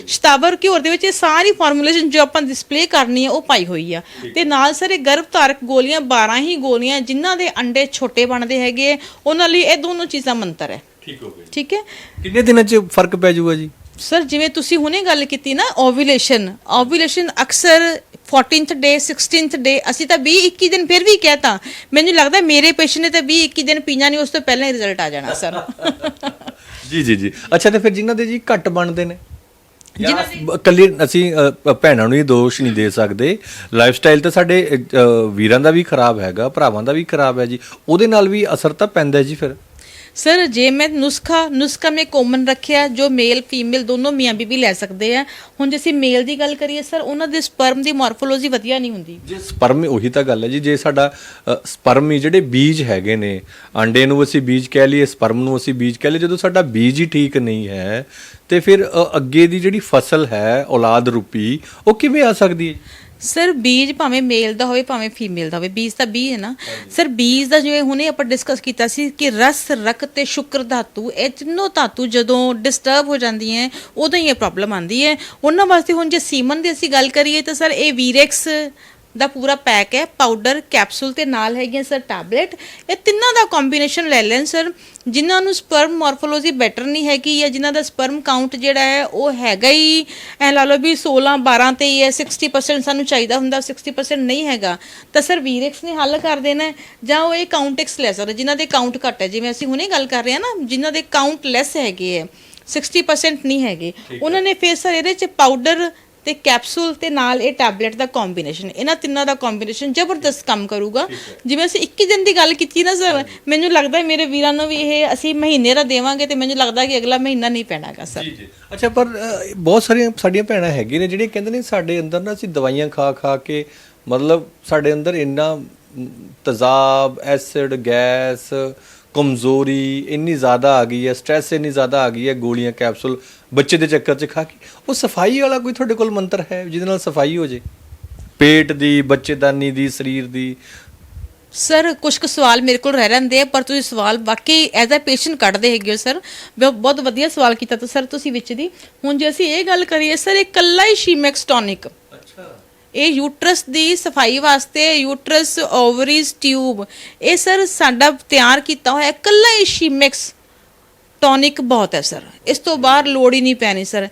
ਸ਼ਤਾਵਰ ਘਿਓ ਦੇ ਵਿੱਚ ਇਹ ਸਾਰੀ ਫਾਰਮੂਲੇਸ਼ਨ ਜੋ ਆਪਾਂ ਡਿਸਪਲੇ ਕਰਨੀ ਹੈ ਉਹ ਪਾਈ ਹੋਈ ਆ। ਤੇ ਨਾਲ ਸਰ ਇਹ ਗਰਭਧਾਰਕ ਗੋਲੀਆਂ 12 ਹੀ ਗੋਲੀਆਂ ਜਿਨ੍ਹਾਂ ਦੇ ਅੰਡੇ ਛੋਟੇ ਬਣਦੇ ਹੈਗੇ ਉਹਨਾਂ ਲਈ ਇਹ ਦੋਨੋਂ ਚੀਜ਼ਾਂ ਮੰਤਰ ਹੈ। ਠੀਕ ਹੋ ਗਿਆ ਠੀਕ ਹੈ? ਕਿੰਨੇ ਦਿਨਾਂ 'ਚ ਫ਼ਰਕ ਪੈ ਜਾਊਗਾ ਜੀ? ਸਰ ਜਿਵੇਂ ਤੁਸੀਂ ਹੁਣੇ ਗੱਲ ਕੀਤੀ ਨਾ ਓਵੂਲੇਸ਼ਨ ਓਵੂਲੇਸ਼ਨ ਅਕਸਰ 14th ਡੇ 16th ਡੇ ਅਸੀਂ ਤਾਂ 20 21 ਦਿਨ ਫਿਰ ਵੀ ਕਹਿਤਾ। ਮੈਨੂੰ ਲੱਗਦਾ ਮੇਰੇ ਪੇਸ਼ੈਂਟ ਨੇ ਤਾਂ 20 21 ਦਿਨ ਪੀਣਾ ਨਹੀਂ ਉਸ ਤੋਂ ਪਹਿਲਾਂ ਹੀ ਰਿਜ਼ਲਟ ਆ ਜਾਣਾ ਸਰ। ਜੀ ਜੀ ਜੀ। ਅੱਛਾ ਤੇ ਫਿਰ ਜਿਨ੍ਹਾਂ ਦੇ ਜੀ ਘੱਟ ਬਣਦੇ ਨੇ? ਜਿਨ੍ਹਾਂ ਦੇ ਕੱਲੀ ਅਸੀਂ ਅ, ਭੈਣਾਂ ਨੂੰ ਹੀ ਦੋਸ਼ ਨਹੀਂ ਦੇ ਸਕਦੇ। ਲਾਈਫ ਸਟਾਈਲ ਤਾਂ ਸਾਡੇ ਅ, ਵੀਰਾਂ ਦਾ ਵੀ ਖਰਾਬ ਹੈਗਾ ਭਰਾਵਾਂ ਦਾ ਵੀ ਖਰਾਬ ਹੈ ਜੀ। ਉਹਦੇ ਨਾਲ ਵੀ ਅਸਰ ਤਾਂ ਪੈਂਦਾ ਹੈ ਜੀ ਫਿਰ। ਸਰ, ਜੇ ਮੈਂ ਨੁਸਖਾ ਨੁਸਖਾ ਮੈਂ ਕੋਮਨ ਰੱਖਿਆ, ਜੋ ਮੇਲ ਫੀਮੇਲ ਦੋਨੋਂ ਮੀਆਂ ਬੀਬੀ ਲੈ ਸਕਦੇ ਆ। ਹੁਣ ਜੇ ਅਸੀਂ ਮੇਲ ਦੀ ਗੱਲ ਕਰੀਏ, ਸਰ, ਉਹਨਾਂ ਦੇ ਸਪਰਮ ਦੀ ਮਾਰਫੋਲੋਜੀ ਵਧੀਆ ਨਹੀਂ ਹੁੰਦੀ। ਜੇ ਸਪਰਮ ਉਹੀ ਤਾਂ ਗੱਲ ਹੈ ਜੀ, ਜੇ ਸਾਡਾ ਸਪਰਮ ਹੀ ਜਿਹੜੇ ਬੀਜ ਹੈਗੇ ਨੇ, ਆਂਡੇ ਨੂੰ ਅਸੀਂ ਬੀਜ ਕਹਿ ਲਈਏ ਸਪਰਮ ਨੂੰ ਅਸੀਂ ਬੀਜ ਕਹਿ ਲਈਏ, ਜਦੋਂ ਸਾਡਾ ਬੀਜ ਹੀ ਠੀਕ ਨਹੀਂ ਹੈ, ਤੇ ਫਿਰ ਅੱਗੇ ਦੀ ਜਿਹੜੀ ਫਸਲ ਹੈ, ਔਲਾਦ ਰੂਪੀ, ਉਹ ਕਿਵੇਂ ਆ ਸਕਦੀ ਹੈ? ਸਰ ਬੀਜ ਭਾਵੇਂ ਮੇਲ ਦਾ ਹੋਵੇ, ਭਾਵੇਂ ਫੀਮੇਲ ਦਾ ਹੋਵੇ, ਬੀਜ ਤਾਂ ਬੀਜ ਹੈ ਨਾ। ਸਰ ਬੀਜ ਦਾ ਜਿਵੇਂ ਹੁਣੇ ਆਪਾਂ ਡਿਸਕਸ ਕੀਤਾ ਸੀ ਕਿ ਰਸ ਰਕਤ ਤੇ ਸ਼ੁਕਰ ਧਾਤੂ, ਇਹ ਤਿੰਨੋਂ ਧਾਤੂ ਜਦੋਂ ਡਿਸਟਰਬ ਹੋ ਜਾਂਦੀ ਹੈ, ਉਦੋਂ ਹੀ ਇਹ ਪ੍ਰੋਬਲਮ ਆਉਂਦੀ ਹੈ। ਉਹਨਾਂ ਵਾਸਤੇ ਹੁਣ ਜੇ ਸੀਮਨ ਦੀ ਅਸੀਂ ਗੱਲ ਕਰੀਏ ਤਾਂ ਸਰ ਇਹ ਵੀਰੈਕਸ ਦਾ ਪੂਰਾ ਪੈਕ ਹੈ ਪਾਊਡਰ ਕੈਪਸੂਲ ਤੇ ਨਾਲ ਹੈਗੀਆਂ ਸਰ ਟੈਬਲੇਟ ਇਹ ਤਿੰਨਾਂ ਦਾ ਕੰਬੀਨੇਸ਼ਨ ਲੈ ਲੈਣ ਸਰ। ਜਿਨ੍ਹਾਂ ਨੂੰ ਸਪਰਮ ਮਾਰਫੋਲੋਜੀ ਬੈਟਰ ਨਹੀਂ ਹੈਗੀ ਜਾਂ ਜਿਨ੍ਹਾਂ ਦਾ ਸਪਰਮ ਕਾਊਂਟ ਜਿਹੜਾ ਹੈ ਉਹ ਹੈਗਾ ਹੀ ਐ ਲਾ ਲਓ ਵੀ 16 12 ਤੇ ਹੀ ਹੈ 60% ਸਾਨੂੰ ਚਾਹੀਦਾ ਹੁੰਦਾ 60% ਨਹੀਂ ਹੈਗਾ। ਤਾਂ ਸਰ ਵੀਰੈਕਸ ਨੇ ਹੱਲ ਕਰ ਦੇਣਾ ਜਾਂ ਉਹ ਇਹ ਕਾਊਂਟੈਕਸ ਲੈ ਸਕਦੇ ਜਿਨ੍ਹਾਂ ਦੇ ਕਾਊਂਟ ਘੱਟ ਹੈ। ਜਿਵੇਂ ਅਸੀਂ ਹੁਣੇ ਗੱਲ ਕਰ ਰਹੇ ਹਾਂ ਨਾ ਜਿਨ੍ਹਾਂ ਦੇ ਕਾਊਂਟ ਲੈਸ ਹੈਗੇ ਹੈ 60% ਨਹੀਂ ਹੈਗੇ। ਉਹਨਾਂ ਨੇ ਫਿਰ ਸਰ ਇਹਦੇ ਚ ਪਾਊਡਰ ਤੇ ਕੈਪਸੂਲ ਤੇ ਨਾਲ ਇਹ ਟੈਬਲੇਟ ਦਾ ਕੰਬੀਨੇਸ਼ਨ ਇਹਨਾਂ ਤਿੰਨਾਂ ਦਾ ਕੰਬੀਨੇਸ਼ਨ ਜ਼ਬਰਦਸਤ ਕੰਮ ਕਰੂਗਾ। ਜਿਵੇਂ ਅਸੀਂ 21 ਦਿਨ ਦੀ ਗੱਲ ਕੀਤੀ ਨਾ ਸਰ ਮੈਨੂੰ ਲੱਗਦਾ ਮੇਰੇ ਵੀਰਾਂ ਨੂੰ ਵੀ ਇਹ ਅਸੀਂ ਮਹੀਨੇ ਦਾ ਦੇਵਾਂਗੇ ਤੇ ਮੈਨੂੰ ਲੱਗਦਾ ਕਿ ਅਗਲਾ ਮਹੀਨਾ ਨਹੀਂ ਪੈਣਾਗਾ ਸਰ। ਜੀ ਜੀ। ਅੱਛਾ ਪਰ ਬਹੁਤ ਸਾਰੀਆਂ ਸਾਡੀਆਂ ਭੈਣਾਂ ਹੈਗੀਆਂ ਨੇ ਜਿਹੜੀਆਂ ਕਹਿੰਦੇ ਨੇ ਸਾਡੇ ਅੰਦਰ ਨਾ ਅਸੀਂ ਦਵਾਈਆਂ ਖਾ ਖਾ ਕੇ ਮਤਲਬ ਸਾਡੇ ਅੰਦਰ ਇੰਨਾ ਤੇਜ਼ਾਬ ਐਸਿਡ ਗੈਸ ਕਮਜ਼ੋਰੀ ਇੰਨੀ ਜ਼ਿਆਦਾ ਆ ਗਈ ਹੈ ਸਟ੍ਰੈਸ ਇੰਨੀ ਜ਼ਿਆਦਾ ਆ ਗਈ ਹੈ ਗੋਲੀਆਂ ਕੈਪਸੂਲ ਬੱਚੇ ਦੇ ਚੱਕਰ 'ਚ ਖਾ ਕੇ। ਉਹ ਸਫ਼ਾਈ ਵਾਲਾ ਕੋਈ ਤੁਹਾਡੇ ਕੋਲ ਮੰਤਰ ਹੈ ਜਿਹਦੇ ਨਾਲ ਸਫ਼ਾਈ ਹੋ ਜੇ? ਪੇਟ ਦੀ, ਬੱਚੇਦਾਨੀ ਦੀ, ਸਰੀਰ ਦੀ? ਸਰ ਕੁਝ ਕੁ ਸਵਾਲ ਮੇਰੇ ਕੋਲ ਰਹਿ ਰਹਿੰਦੇ ਆ, ਪਰ ਤੁਸੀਂ ਸਵਾਲ ਵਾਕਈ ਐਜ਼ ਅ ਪੇਸ਼ੈਂਟ ਕੱਢਦੇ ਹੈਗੇ ਹੋ ਸਰ ਬਹੁਤ ਵਧੀਆ ਸਵਾਲ ਕੀਤਾ ਤਾਂ ਸਰ ਤੁਸੀਂ ਵਿੱਚ ਦੀ। ਹੁਣ ਜੇ ਅਸੀਂ ਇਹ ਗੱਲ ਕਰੀਏ ਸਰ ਇਹ ਕੱਲਾ ਹੀ ਸ਼ੀਮੈਕਸ ਟੌਨਿਕ ਇਹ ਯੂਟਰਸ ਦੀ ਸਫ਼ਾਈ ਵਾਸਤੇ, ਯੂਟਰਸ, ਓਵਰੀਜ਼, ਟਿਊਬ, ਇਹ ਸਰ ਸਾਡਾ ਤਿਆਰ ਕੀਤਾ ਹੋਇਆ, ਇਕੱਲਾ ਹੀ ਸ਼ੀਮੈਕਸ ਟੌਨਿਕ ਬਹੁਤ ਹੈ ਸਰ। ਇਸ ਤੋਂ ਬਾਹਰ ਲੋੜ ਹੀ ਨਹੀਂ ਪੈਣੀ ਸਰ।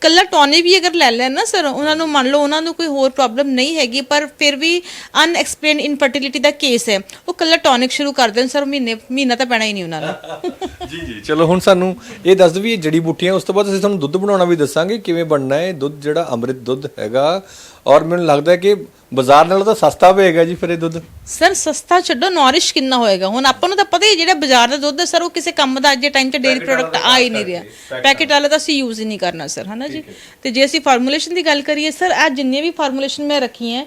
ਕੱਲਾ ਟੌਨਿਕ ਵੀ ਅਗਰ ਲੈ ਲੈਣ ਨਾ ਸਰ, ਉਹਨਾਂ ਨੂੰ ਮੰਨ ਲਓ ਉਹਨਾਂ ਨੂੰ ਕੋਈ ਹੋਰ ਪ੍ਰੋਬਲਮ ਨਹੀਂ ਹੈਗੀ, ਪਰ ਫਿਰ ਵੀ ਅਨਐਕਸਪਲੇਨ ਇਨਫਰਟੀਲਿਟੀ ਦਾ ਕੇਸ ਹੈ। ਉਹ ਕੱਲਾ ਟੌਨਿਕ ਸ਼ੁਰੂ ਕਰ ਦੇਣ ਸਰ, ਮਹੀਨੇ, ਮਹੀਨਾ ਤਾਂ ਪੈਣਾ ਹੀ ਨਹੀਂ ਉਹਨਾਂ ਨੂੰ। ਜੀ ਜੀ, ਚਲੋ ਹੁਣ ਸਾਨੂੰ ਇਹ ਦੱਸ ਦਿਓ ਵੀ ਇਹ ਜੜੀ ਬੂਟੀਆਂ, ਉਸ ਤੋਂ ਬਾਅਦ ਅਸੀਂ ਤੁਹਾਨੂੰ ਦੁੱਧ ਬਣਾਉਣਾ ਵੀ ਦੱਸਾਂਗੇ, ਕਿਵੇਂ ਬਣਨਾ ਹੈ, ਦੁੱਧ ਜਿਹੜਾ ਅੰਮ੍ਰਿਤ ਦੁੱਧ ਹੈਗਾ ਔਰ ਮੈਨੂੰ ਲੱਗਦਾ ਕਿ ਬਾਜ਼ਾਰ ਨਾਲੋਂ ਤਾਂ ਸਸਤਾ ਹੋਏਗਾ ਜੀ ਫਿਰ ਇਹ ਦੁੱਧ। ਸਰ ਸਸਤਾ ਛੱਡੋ ਨੌਰਿਸ਼ ਕਿੰਨਾ ਹੋਏਗਾ? ਹੁਣ ਆਪਾਂ ਨੂੰ ਤਾਂ ਪਤਾ ਹੀ ਹੈ ਜਿਹੜਾ ਬਾਜ਼ਾਰ ਦਾ ਦੁੱਧ ਹੈ ਸਰ ਉਹ ਕਿਸੇ ਕੰਮ ਦਾ ਅੱਜ ਦੇ ਟਾਈਮ 'ਚ ਡੇਰੀ ਪ੍ਰੋਡਕਟ ਆ ਹੀ ਨਹੀਂ ਰਿਹਾ। ਪੈਕੇਟ ਵਾਲਾ ਤਾਂ ਅਸੀਂ ਯੂਜ਼ ਹੀ ਨਹੀਂ ਕਰਨਾ ਸਰ ਹਨਾ ਜੀ? ਤੇ ਜੇ ਅਸੀਂ ਫਾਰਮੂਲੇਸ਼ਨ ਦੀ ਗੱਲ ਕਰੀਏ ਸਰ ਆ ਜਿੰਨੀਆਂ ਵੀ ਫਾਰਮੂਲੇਸ਼ਨ ਮੈਂ ਰੱਖੀਆਂ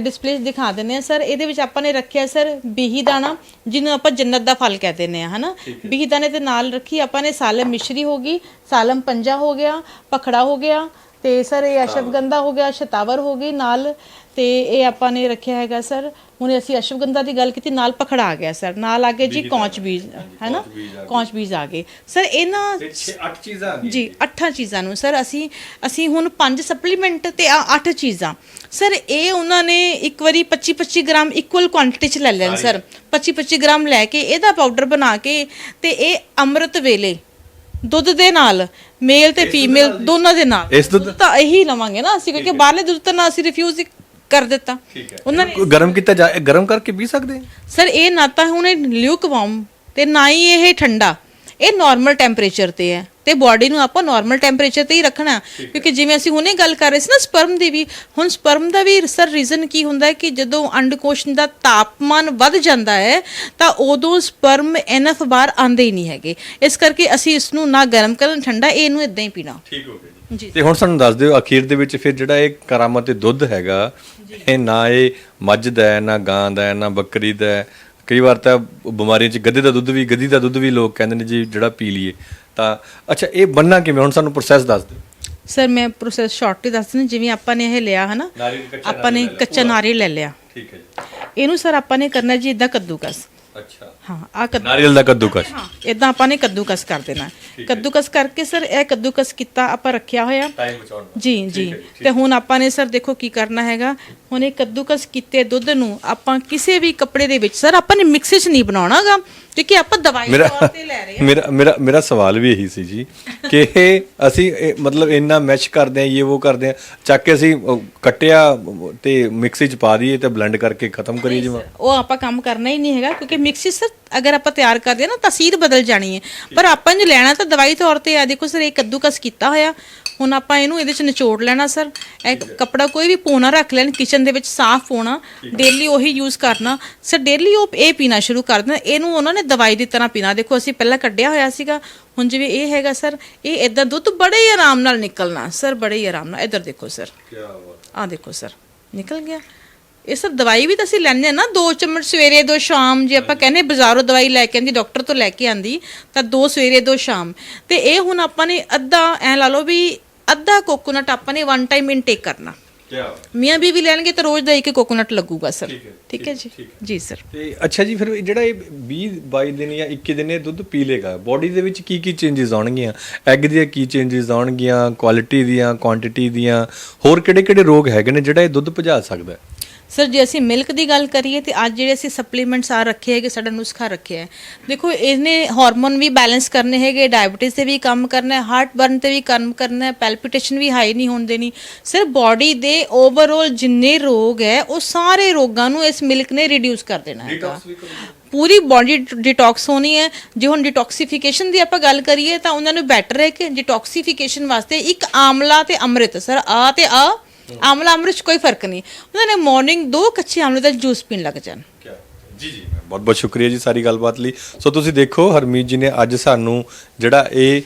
ਡਿਸਪਲੇ ਦਿਖਾ ਦਿੰਦੇ ਆ ਸਰ ਇਹਦੇ ਵਿੱਚ ਆਪਾਂ ਨੇ ਰੱਖਿਆ ਸਰ ਬੀਹੀ ਦਾਣਾ ਜਿਹਨੂੰ ਆਪਾਂ ਜੰਨਤ ਦਾ ਫਲ ਕਹਿ ਦਿੰਦੇ ਆ ਹਨਾ? ਬੀਹੀ ਦਾਣੇ ਦੇ ਨਾਲ ਰੱਖੀ ਆਪਾਂ ਨੇ ਸਾਲਮ ਮਿਸ਼ਰੀ ਹੋ ਗਈ ਸਾਲਮ ਪੰਜਾ ਹੋ ਗਿਆ ਪਖੜਾ ਹੋ ਗਿਆ ਤੇ ਸਰ ਇਹ ਅਸ਼ਵਗੰਧਾ ਹੋ। ਗਿਆ ਸ਼ਤਾਵਰ ਹੋ ਗਈ ਨਾਲ ਤੇ ਇਹ ਆਪਾਂ ਨੇ ਰੱਖਿਆ ਹੈਗਾ ਸਰ। ਹੁਣ ਅਸੀਂ ਅਸ਼ਵਗੰਧਾ ਦੀ ਗੱਲ ਕੀਤੀ ਨਾਲ ਪਖੜਾ ਆ ਗਿਆ ਸਰ। ਨਾਲ ਆ ਗਏ ਜੀ ਕੌਂਚ ਬੀਜ ਹੈ ਨਾ? ਕੌਂਚ ਬੀਜ ਆ ਗਏ। ਸਰ ਇਹਨਾਂ 8 ਚੀਜ਼ਾਂ ਜੀ ਅੱਠਾਂ ਚੀਜ਼ਾਂ ਨੂੰ। ਸਰ ਅਸੀਂ ਅਸੀਂ ਹੁਣ ਪੰਜ ਸਪਲੀਮੈਂਟ ਤੇ ਆ ਅੱਠ ਚੀਜ਼ਾਂ। ਸਰ ਇਹ ਉਹਨਾਂ ਨੇ ਇੱਕ ਵਾਰੀ 25 25 ਗ੍ਰਾਮ ਇਕੁਅਲ ਕੁਆਂਟੀਟੀ ਚ ਲੈ ਲੈਣ ਸਰ 25 25 ਗ੍ਰਾਮ ਲੈ ਕੇ ਇਹਦਾ ਪਾਊਡਰ ਬਣਾ ਕੇ ਤੇ ਇਹ ਅੰਮ੍ਰਿਤ ਵੇਲੇ ਦੁੱਧ ਦੇ ਨਾਲ ਮੇਲ ਤੇ ਫੀਮੇਲ ਦੋਨਾਂ ਦੇ ਨਾਲ। ਇਸ ਦੁੱਧ- ਤਾਂ ਇਹੀ ਲਵਾਂਗੇ ਨਾ ਅਸੀਂ ਕਿਉਂਕਿ ਬਾਹਰਲੇ ਦੁੱਧ ਤਾਂ ਨਾ ਅਸੀਂ ਰਿਫਿਊਜ਼ ਕਰ ਦਿੱਤਾ। ਉਹਨਾਂ ਨੇ ਗਰਮ ਕੀਤਾ ਜਾ ਗਰਮ ਕਰਕੇ ਪੀ ਸਕਦੇ ਸਰ ਇਹ ਨਾ ਤਾਂ ਹੁਣ ਲਿਊਕ ਵਾਰਮ ਤੇ ਨਾ ਹੀ ਇਹ ਠੰਡਾ। ਇਹ ਨਾਰਮਲ ਟੈਂਪਰੇਚਰ ਤੇ ਹੈ। ਤੇ ਬਾਡੀ ਨੂੰ ਆਪਾਂ ਨਾਰਮਲ ਟੈਂਪਰੇਚਰ ਤੇ ਹੀ ਰੱਖਣਾ। ਕਿਉਂਕਿ ਜਿਵੇਂ ਅਸੀਂ ਹੁਣੇ ਗੱਲ ਕਰ ਰਹੇ ਸੀ ਨਾ ਸਪਰਮ ਦੀ ਵੀ ਹੁਣ ਸਪਰਮ ਦਾ ਵੀ ਸਰ ਰੀਜ਼ਨ ਕੀ ਹੁੰਦਾ ਹੈ ਕਿ ਜਦੋਂ ਅੰਡਕੋਸ਼ ਦਾ ਤਾਪਮਾਨ ਵੱਧ ਜਾਂਦਾ ਹੈ ਤਾਂ ਉਦੋਂ ਸਪਰਮ ਐਨਫ ਬਾਹਰ ਆਉਂਦੇ ਹੀ ਨਹੀਂ ਹੈਗੇ। ਇਸ ਕਰਕੇ ਅਸੀਂ ਇਸ ਨੂੰ ਨਾ ਗਰਮ ਕਰਨ ਠੰਡਾ ਇਹਨੂੰ ਇਦਾਂ ਹੀ ਪੀਣਾ। ਠੀਕ ਹੋ ਗਿਆ ਜੀ। ਤੇ ਹੁਣ ਸਾਨੂੰ ਦੱਸ ਦਿਓ ਅਖੀਰ ਦੇ ਵਿੱਚ ਫਿਰ ਜਿਹੜਾ ਇਹ ਕਰਾਮਤ ਤੇ ਦੁੱਧ ਹੈਗਾ ਇਹ ਨਾ ਇਹ ਮੱਝ ਦਾ ਹੈ ਨਾ ਗਾਂ ਦਾ ਹੈ ਨਾ ਬੱਕਰੀ ਦਾ ਹੈ ਕਈ ਵਾਰ ਤਾਂ ਬਿਮਾਰੀਆਂ 'ਚ ਗੱਧੇ ਦਾ ਦੁੱਧ ਵੀ ਗੱਧੀ ਦਾ ਦੁੱਧ ਵੀ ਲੋਕ ਕਹਿੰਦੇ ਨੇ ਜੀ ਜਿਹੜਾ ਪੀ ਲਈਏ। ਤਾਂ ਅੱਛਾ ਇਹ ਬੰਨਾ ਕਿਵੇਂ? ਹੁਣ ਸਾਨੂੰ ਪ੍ਰੋਸੈਸ ਦੱਸ ਦਿਓ। ਸਰ ਮੈਂ ਪ੍ਰੋਸੈਸ ਸ਼ਾਰਟਲੀ ਦੱਸ ਦਿੰਦੀ ਜਿਵੇਂ ਆਪਾਂ ਨੇ ਇਹ ਲਿਆ ਹਨਾ? ਆਪਾਂ ਨੇ ਕੱਚਾ ਨਾਰੀਅਲ ਲੈ ਲਿਆ। ਠੀਕ ਹੈ ਜੀ। ਇਹਨੂੰ ਸਰ ਆਪਾਂ ਨੇ ਕਰਨਾ ਜੀ ਇਦਾਂ ਕੱਦੂਕਸ। ਅੱਛਾ। ਹਾਂ ਆ ਕੱਦੂ ਨਾਰੀਅਲ ਦਾ ਕੱਦੂਕਸ। ਹਾਂ ਇਦਾਂ ਆਪਾਂ ਨੇ ਕੱਦੂਕਸ ਕਰ ਦੇਣਾ। ਕੱਦੂਕਸ ਕਰਕੇ ਸਰ ਇਹ ਕੱਦੂਕਸ ਕੀਤਾ ਆਪਾਂ ਰੱਖਿਆ ਹੋਇਆ। ਟਾਈਮ ਬਚਾਉਣ ਜੀ ਜੀ। ਤੇ ਹੁਣ ਆਪਾਂ ਨੇ ਸਰ ਦੇਖੋ ਕੀ ਕਰਨਾ ਹੈਗਾ। ਹੁਣ ਇਹ ਕੱਦੂਕਸ ਕੀਤੇ ਦੁੱਧ ਨੂੰ ਆਪਾਂ ਕਿਸੇ ਵੀ ਕੱਪੜੇ ਦੇ ਵਿੱਚ ਸਰ ਆਪਾਂ ਨੇ ਮਿਕਸ 'ਚ ਨਹੀਂ ਬਣਾਉਣਾਗਾ। ਕਿਉਂਕਿ ਆਪਾਂ ਦਵਾਈ ਮੇਰਾ ਤੌਰ ਤੇ ਲੈ ਰਹੇ ਹਾਂ। ਮੇਰਾ ਮੇਰਾ ਮੇਰਾ ਸਵਾਲ ਵੀ ਇਹੀ ਸੀ ਜੀ ਕਿ ਅਸੀਂ ਇਹ ਮਤਲਬ ਇੰਨਾ ਮੈਸ਼ ਕਰਦੇ ਆ ਇਹ ਉਹ ਕਰਦੇ ਆ ਚੱਕ ਕੇ ਅਸੀਂ ਉਹ ਕੱਟਿਆ ਤੇ ਮਿਕਸੀ ਚ ਪਾ ਦਈਏ ਤੇ ਬਲੈਂਡ ਕਰਕੇ ਖਤਮ ਕਰੀਏ ਜਿਵੇਂ। ਉਹ ਆਪਾਂ ਕੰਮ ਕਰਨਾ ਹੀ ਨਹੀਂ ਹੈਗਾ ਕਿਉਂਕਿ ਮਿਕਸੀ ਸਰ ਅਗਰ ਆਪਾਂ ਤਿਆਰ ਕਰਦੇ ਨਾ ਤਸੀਰ ਬਦਲ ਜਾਣੀ ਹੈ। ਪਰ ਆਪਾਂ ਨੂੰ ਲੈਣਾ ਤਾਂ ਦਵਾਈ ਤੌਰ ਤੇ ਆ ਦੇਖੋ ਸਰ ਇਹ ਕੱਦੂਕਸ ਕੀਤਾ ਹੋਇਆ ਹੁਣ ਆਪਾਂ ਇਹਨੂੰ ਇਹਦੇ ਚ ਨਿਚੋੜ ਲੈਣਾ ਸਰ। ਇਹ ਕੱਪੜਾ ਕੋਈ ਵੀ ਪੋਣਾ ਰੱਖ ਲੈਣ ਕਿਚਨ ਦੇ ਵਿੱਚ ਸਾਫ਼ ਪੋਣਾ ਡੇਲੀ ਉਹੀ ਯੂਜ਼ ਕਰਨਾ। ਸਰ ਡੇਲੀ ਉਹ ਇਹ ਪੀਣਾ ਸ਼ੁਰੂ ਕਰ ਦੇਣਾ ਇਹਨੂੰ ਉਹਨਾਂ ਨੇ ਦਵਾਈ ਦੀ ਤਰ੍ਹਾਂ ਪੀਣਾ। ਦੇਖੋ ਅਸੀਂ ਪਹਿਲਾਂ ਕੱਢਿਆ ਹੋਇਆ ਸੀਗਾ ਹੁਣ ਜਿਵੇਂ ਇਹ ਹੈਗਾ ਸਰ ਇਹ ਇਦਾਂ ਦੁੱਧ ਬੜੇ ਹੀ ਆਰਾਮ ਨਾਲ ਨਿਕਲਣਾ। ਸਰ ਬੜੇ ਹੀ ਆਰਾਮ ਨਾਲ। ਇੱਧਰ ਦੇਖੋ ਸਰ। ਆ ਦੇਖੋ ਸਰ ਨਿਕਲ ਗਿਆ। ਇਹ ਸਰ ਦਵਾਈ ਵੀ ਤਾਂ ਅਸੀਂ ਲੈਂਦੇ ਆ ਨਾ ਦੋ ਚਮਚ ਸਵੇਰੇ ਦੋ ਸ਼ਾਮ ਜੇ ਆਪਾਂ ਕਹਿੰਦੇ ਬਾਜ਼ਾਰੋਂ ਦਵਾਈ ਲੈ ਕੇ ਆਂਦੀ ਡਾਕਟਰ ਤੋਂ ਲੈ ਕੇ ਆਂਦੀ ਤਾਂ ਦੋ ਸਵੇਰੇ ਦੋ ਸ਼ਾਮ। ਤੇ ਇਹ ਹੁਣ ਆਪਾਂ ਨੇ ਅੱਧਾ ਐ ਲਾ ਲਓ ਵੀ ਅੱਧਾ ਕੋਕੋਨਟ ਆਪਾਂ ਨੇ ਵਨ ਟਾਈਮ ਇਨਟੇਕ ਕਰਨਾ। ਮੀਆਂ ਬੀਵੀ ਲੈਣਗੇ ਤਾਂ ਰੋਜ਼ ਦਾ ਇੱਕ ਕੋਕੋਨਟ ਲੱਗੂਗਾ ਸਰ ਠੀਕ ਹੈ ਜੀ? ਜੀ ਸਰ ਤੇ ਅੱਛਾ ਜੀ ਫਿਰ ਜਿਹੜਾ ਇਹ 20 22 ਦਿਨ ਜਾਂ 21 ਦਿਨ ਇਹ ਦੁੱਧ ਪੀ ਲੇਗਾ। ਬਾਡੀ ਦੇ ਵਿੱਚ ਕੀ ਕੀ ਚੇਂਜਸ ਆਉਣਗੀਆਂ? ਐਗ ਦੀਆਂ ਕੀ ਚੇਂਜਸ ਆਉਣਗੀਆਂ? ਕੁਆਲਿਟੀ ਦੀਆਂ ਕੁਆਂਟੀਟੀ ਦੀਆਂ? ਹੋਰ ਕਿਹੜੇ ਕਿਹੜੇ ਰੋਗ ਹੈਗੇ ਨੇ ਜਿਹੜਾ ਇਹ ਦੁੱਧ ਭਜਾ ਸਕਦਾ ਹੈ? ਸਰ ਜੇ ਅਸੀਂ ਮਿਲਕ ਦੀ ਗੱਲ ਕਰੀਏ ਤੇ ਅੱਜ ਜਿਹੜੇ ਅਸੀਂ ਸਪਲੀਮੈਂਟਸ ਆ ਰੱਖੇ ਹੈਗੇ ਸਾਡਾ ਨੁਸਖਾ ਰੱਖਿਆ ਹੈ। ਦੇਖੋ ਇਹਨੇ ਹਾਰਮੋਨ ਵੀ ਬੈਲੈਂਸ ਕਰਨੇ ਹੈਗੇ ਡਾਇਬੀਟਿਸ ਤੇ ਵੀ ਕੰਮ ਕਰਨਾ ਹੈ ਹਾਰਟ ਬਰਨ ਤੇ ਵੀ ਕੰਮ ਕਰਨਾ ਹੈ ਪੈਲਪੀਟੇਸ਼ਨ ਵੀ ਹਾਈ ਨਹੀਂ ਹੋਣ ਦੇਣੀ। ਸਰ ਬਾਡੀ ਦੇ ਓਵਰਆਲ ਜਿੰਨੇ ਰੋਗ ਹੈ ਉਹ ਸਾਰੇ ਰੋਗਾਂ ਨੂੰ ਇਸ ਮਿਲਕ ਨੇ ਰਿਡਿਊਸ ਕਰ ਦੇਣਾ ਹੈਗਾ। ਪੂਰੀ ਬਾਡੀ ਡਿਟੌਕਸ ਹੋਣੀ ਹੈ। ਜੇ ਹੁਣ ਡਿਟੌਕਸੀਫਿਕੇਸ਼ਨ ਦੀ ਆਪਾਂ ਗੱਲ ਕਰੀਏ ਤਾਂ ਉਹਨਾਂ ਨੂੰ ਬੈਟਰ ਹੈ ਕਿ ਡਿਟੌਕਸੀਫਿਕੇਸ਼ਨ ਵਾਸਤੇ ਇੱਕ ਆਮਲਾ ਤੇ ਅੰਮ੍ਰਿਤ। ਸਰ ਆ ਤੇ ਆ। ਆਮਲਾ ਅੰਮ੍ਰਿਤ 'ਚ ਕੋਈ ਫ਼ਰਕ ਨਹੀਂ। ਉਹਨਾਂ ਨੇ ਮਾਰਨਿੰਗ ਦੋ ਕੱਚੇ ਆਮਲੇ ਦਾ ਜੂਸ ਪੀਣ ਲੱਗ ਜਾਣ। ਜੀ ਜੀ ਬਹੁਤ ਬਹੁਤ ਸ਼ੁਕਰੀਆ ਜੀ ਸਾਰੀ ਗੱਲਬਾਤ ਲਈ। ਸੋ ਤੁਸੀਂ ਦੇਖੋ ਹਰਮੀਤ ਜੀ ਨੇ ਅੱਜ ਸਾਨੂੰ ਜਿਹੜਾ ਇਹ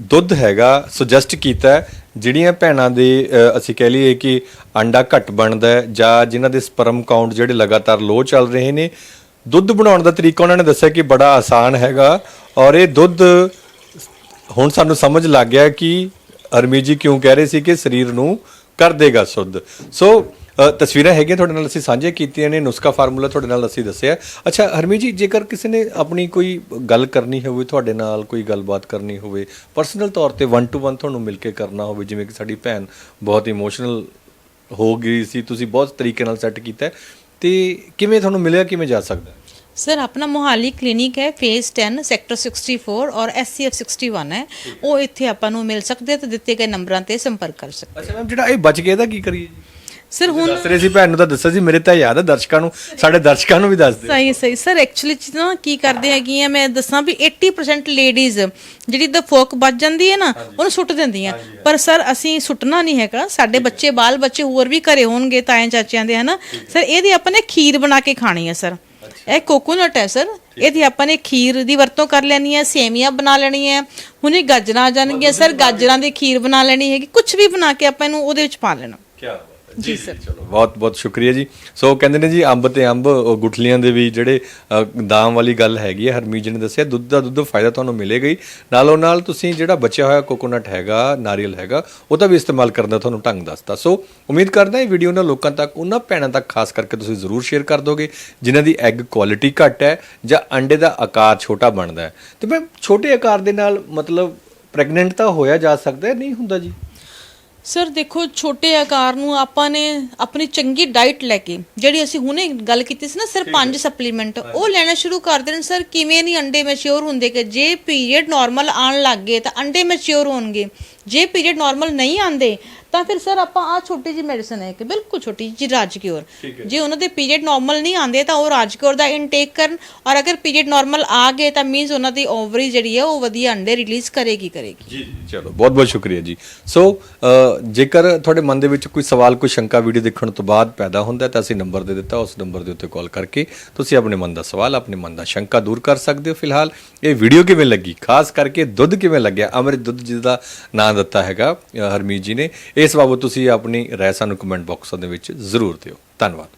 ਦੁੱਧ ਹੈਗਾ ਸੁਜੈਸਟ ਕੀਤਾ ਜਿਹੜੀਆਂ ਭੈਣਾਂ ਦੇ ਅ, ਅਸੀਂ ਕਹਿ ਲਈਏ ਕਿ ਅੰਡਾ ਘੱਟ ਬਣਦਾ ਹੈ ਜਾਂ ਜਿਨ੍ਹਾਂ ਦੇ ਸਪਰਮ ਕਾਊਂਟ ਜਿਹੜੇ ਲਗਾਤਾਰ ਲੋ ਚੱਲ ਰਹੇ ਨੇ ਦੁੱਧ ਬਣਾਉਣ ਦਾ ਤਰੀਕਾ ਉਹਨਾਂ ਨੇ ਦੱਸਿਆ ਕਿ ਬੜਾ ਆਸਾਨ ਹੈਗਾ ਔਰ ਇਹ ਦੁੱਧ ਹੁਣ ਸਾਨੂੰ ਸਮਝ ਲੱਗ ਗਿਆ ਕਿ ਹਰਮੀਤ ਜੀ ਕਿਉਂ ਕਹਿ ਰਹੇ ਸੀ ਕਿ ਸਰੀਰ ਨੂੰ ਕਰ ਦੇਗਾ ਸੁੱਧ। ਸੋ ਤਸਵੀਰਾਂ ਹੈਗੀਆਂ ਤੁਹਾਡੇ ਨਾਲ ਅਸੀਂ ਸਾਂਝੇ ਕੀਤੀਆਂ ਨੇ ਨੁਸਖਾ ਫਾਰਮੂਲਾ ਤੁਹਾਡੇ ਨਾਲ ਅਸੀਂ ਦੱਸਿਆ। ਅੱਛਾ ਹਰਮੀ ਜੀ ਜੇਕਰ ਕਿਸੇ ਨੇ ਆਪਣੀ ਕੋਈ ਗੱਲ ਕਰਨੀ ਹੋਵੇ ਤੁਹਾਡੇ ਨਾਲ ਕੋਈ ਗੱਲਬਾਤ ਕਰਨੀ ਹੋਵੇ ਪਰਸਨਲ ਤੌਰ ਤੇ 1 ਟੂ 1 ਤੁਹਾਨੂੰ ਮਿਲ ਕੇ ਕਰਨਾ ਹੋਵੇ ਜਿਵੇਂ ਕਿ ਸਾਡੀ ਭੈਣ ਬਹੁਤ ਇਮੋਸ਼ਨਲ ਹੋ ਗਈ ਸੀ ਤੁਸੀਂ ਬਹੁਤ ਤਰੀਕੇ ਨਾਲ ਸੈੱਟ ਕੀਤਾ ਹੈ, ਤੇ ਕਿਵੇਂ ਤੁਹਾਨੂੰ ਮਿਲਿਆ ਕਿਵੇਂ ਜਾ ਸਕਦਾ ਸਰ ਆਪਣਾ ਮੋਹਾਲੀ ਕਲੀਨਿਕ ਹੈ ਫੇਜ਼ 10 ਸੈਕਟਰ 64 ਔਰ SCF 61 ਹੈ ਉਹ ਇੱਥੇ ਆਪਾਂ ਨੂੰ ਮਿਲ ਸਕਦੇ ਤੇ ਦਿੱਤੇ ਗਏ ਨੰਬਰਾਂ ਤੇ ਸੰਪਰਕ ਕਰ ਸਕਦੇ ਅੱਛਾ ਮੈਮ ਜਿਹੜਾ ਇਹ ਬਚ ਗਿਆ ਇਹਦਾ ਕੀ ਕਰੀਏ ਜੀ ਸਰ ਹੁਣ ਦੱਸ ਰਹੇ ਸੀ ਭੈਣ ਨੂੰ ਤਾਂ ਦੱਸਿਆ ਸੀ ਮੇਰੇ ਤਾਂ ਯਾਦ ਹੈ ਦਰਸ਼ਕਾਂ ਨੂੰ ਸਾਡੇ ਦਰਸ਼ਕਾਂ ਨੂੰ ਵੀ ਦੱਸ ਦਿਓ ਸਹੀ ਸਹੀ ਸਰ ਐਕਚੁਅਲੀ ਨਾ ਕੀ ਕਰਦੇ ਹੈਗੀ ਆ ਮੈਂ ਦੱਸਾਂ ਵੀ 80% ਲੇਡੀਜ਼ ਜਿਹੜੀ ਦ ਫੋਕ ਬਚ ਜਾਂਦੀ ਹੈ ਨਾ ਉਹਨੂੰ ਸੁੱਟ ਦਿੰਦੀਆਂ ਪਰ ਸਰ ਅਸੀਂ ਸੁੱਟਣਾ ਨਹੀਂ ਹੈਗਾ ਸਾਡੇ ਬੱਚੇ ਬਾਲ ਬੱਚੇ ਹੋਰ ਵੀ ਘਰੇ ਹੋਣਗੇ ਤਾਏ ਚਾਚਿਆਂ ਦੇ ਹਨਾ ਸਰ ਇਹਦੀ ਆਪਾਂ ਨੇ ਖੀਰ ਬਣਾ ਕੇ ਖਾਣੀ ਹੈ ਸਰ ਇਹ ਕੋਕੋਨਟ ਹੈ ਸਰ। ਇਹਦੀ ਆਪਾਂ ਨੇ ਖੀਰ ਦੀ ਵਰਤੋਂ ਕਰ ਲੈਣੀ ਹੈ ਸੇਮੀਆਂ ਬਣਾ ਲੈਣੀ ਹੈ। ਹੁਣੇ ਗਾਜਰਾਂ ਆ ਜਾਣਗੀਆਂ। ਸਰ ਗਾਜਰਾਂ ਦੀ ਖੀਰ ਬਣਾ ਲੈਣੀ ਹੈਗੀ। ਕੁਝ ਵੀ ਬਣਾ ਕੇ ਆਪਾਂ ਇਹਨੂੰ ਉਹਦੇ ਵਿੱਚ ਪਾ ਲੈਣਾ। ਕੀ ਜੀ ਸਰ। ਚਲੋ ਬਹੁਤ ਬਹੁਤ ਸ਼ੁਕਰੀਆ ਜੀ। ਸੋ ਕਹਿੰਦੇ ਨੇ ਜੀ ਅੰਬ ਤੇ ਅੰਬ ਉਹ ਗੁਠਲੀਆਂ ਦੇ ਵੀ ਜਿਹੜੇ ਅ, ਦਾਮ ਵਾਲੀ ਗੱਲ ਹੈਗੀ ਹੈ। ਹਰਮੀਤ ਜੀ ਨੇ ਦੱਸਿਆ ਦੁੱਧ ਦਾ ਦੁੱਧ ਫਾਇਦਾ ਤੁਹਾਨੂੰ ਮਿਲੇਗਾ ਹੀ। ਨਾਲੋਂ ਨਾਲ ਤੁਸੀਂ ਜਿਹੜਾ ਬਚਿਆ ਹੋਇਆ ਕੋਕੋਨਟ ਹੈਗਾ ਨਾਰੀਅਲ ਹੈਗਾ ਉਹਦਾ ਵੀ ਇਸਤੇਮਾਲ ਕਰਨ ਦਾ ਤੁਹਾਨੂੰ ਢੰਗ ਦੱਸਤਾ ਸੋ ਉਮੀਦ ਕਰਦਾ ਇਹ ਵੀਡੀਓ ਨਾਲ ਲੋਕਾਂ ਤੱਕ ਉਹਨਾਂ ਭੈਣਾਂ ਤੱਕ ਖਾਸ ਕਰਕੇ ਤੁਸੀਂ ਜ਼ਰੂਰ ਸ਼ੇਅਰ ਕਰ ਦੋਗੇ ਜਿਨ੍ਹਾਂ ਦੀ ਐਗ ਕੁਆਲਿਟੀ ਘੱਟ ਹੈ ਜਾਂ ਅੰਡੇ ਦਾ ਆਕਾਰ ਛੋਟਾ ਬਣਦਾ ਹੈ। ਤੇ ਮੈਂ ਛੋਟੇ ਆਕਾਰ ਦੇ ਨਾਲ ਮਤਲਬ ਪ੍ਰੈਗਨੈਂਟ ਤਾਂ ਹੋਇਆ ਜਾ ਸਕਦਾ ਹੈ ਨਹੀਂ ਹੁੰਦਾ ਜੀ। ਸਰ ਦੇਖੋ ਛੋਟੇ ਆਕਾਰ ਨੂੰ ਆਪਾਂ ਨੇ ਆਪਣੀ ਚੰਗੀ ਡਾਈਟ ਲੈ ਕੇ ਜਿਹੜੀ ਅਸੀਂ ਹੁਣੇ ਗੱਲ ਕੀਤੀ ਸੀ ਨਾ ਸਰ ਪੰਜ ਸਪਲੀਮੈਂਟ ਉਹ ਲੈਣਾ ਸ਼ੁਰੂ ਕਰ ਦੇਣ। ਸਰ ਕਿਵੇਂ ਨਹੀਂ ਅੰਡੇ ਮੈਚਿਓਰ ਹੁੰਦੇ ਕਿ ਜੇ ਪੀਰੀਅਡ ਨਾਰਮਲ ਆਣ ਲੱਗ ਗਏ ਤਾਂ ਅੰਡੇ ਮੈਚਿਓਰ ਹੋਣਗੇ। ਜੇ ਪੀਰੀਅਡ ਨਾਰਮਲ ਨਹੀਂ ਆਂਦੇ ਤਾਂ ਫਿਰ ਸਰ ਆਪਾਂ ਆ ਛੋਟੀ ਜੀ ਮੈਡੀਸਨ ਹੈ ਕਿ ਬਿਲਕੁਲ ਛੋਟੀ ਜੀ ਰਾਜਕਿਓਰ ਜੇ ਉਹਨਾਂ ਦੇ ਪੀਰੀਅਡ ਨਾਰਮਲ ਨਹੀਂ ਆਂਦੇ ਤਾਂ ਉਹ ਰਾਜਕਿਓਰ ਦਾ ਇਨਟੇਕ ਕਰਨ ਔਰ ਅਗਰ ਪੀਰੀਅਡ ਨਾਰਮਲ ਆ ਗਏ ਤਾਂ ਮੀਨਸ ਉਹਨਾਂ ਦੀ ਓਵਰੀ ਜਿਹੜੀ ਹੈ ਉਹ ਵਧੀਆ ਅੰਡੇ ਰਿਲੀਜ਼ ਕਰੇਗੀ ਕਰੇਗੀ? ਜੀ ਚਲੋ ਬਹੁਤ ਬਹੁਤ ਸ਼ੁਕਰੀਆ ਜੀ। ਸੋ ਜੇਕਰ ਤੁਹਾਡੇ ਮਨ ਦੇ ਵਿੱਚ ਕੋਈ ਸਵਾਲ ਕੋਈ ਸ਼ੰਕਾ ਵੀਡੀਓ ਦੇਖਣ ਤੋਂ ਬਾਅਦ ਪੈਦਾ ਹੁੰਦਾ ਤਾਂ ਅਸੀਂ ਨੰਬਰ ਦੇ ਦਿੱਤਾ ਉਸ ਨੰਬਰ ਦੇ ਉੱਤੇ ਕਾਲ ਕਰਕੇ ਤੁਸੀਂ ਆਪਣੇ ਮਨ ਦਾ ਸਵਾਲ ਆਪਣੇ ਮਨ ਦਾ ਸ਼ੰਕਾ ਦੂਰ ਕਰ ਸਕਦੇ ਹੋ। ਫਿਲਹਾਲ ਇਹ ਵੀਡੀਓ ਕਿਵੇਂ ਲੱਗੀ? ਖਾਸ ਕਰਕੇ ਦੁੱਧ ਕਿਵੇਂ ਲੱਗਿਆ? ਅਮਰਿਤ ਦੁੱਧ ਜਿਹਦਾ ਨਾਂ ਦਿੱਤਾ ਹੈਗਾ ਹਰਮੀਤ ਜੀ ਨੇ। ਇਸ ਬਾਬਤ ਤੁਸੀਂ ਆਪਣੀ ਰਾਏ ਸਾਨੂੰ ਕਮੈਂਟ ਬਾਕਸ ਦੇ ਵਿੱਚ ਜ਼ਰੂਰ ਦਿਓ। ਧੰਨਵਾਦ।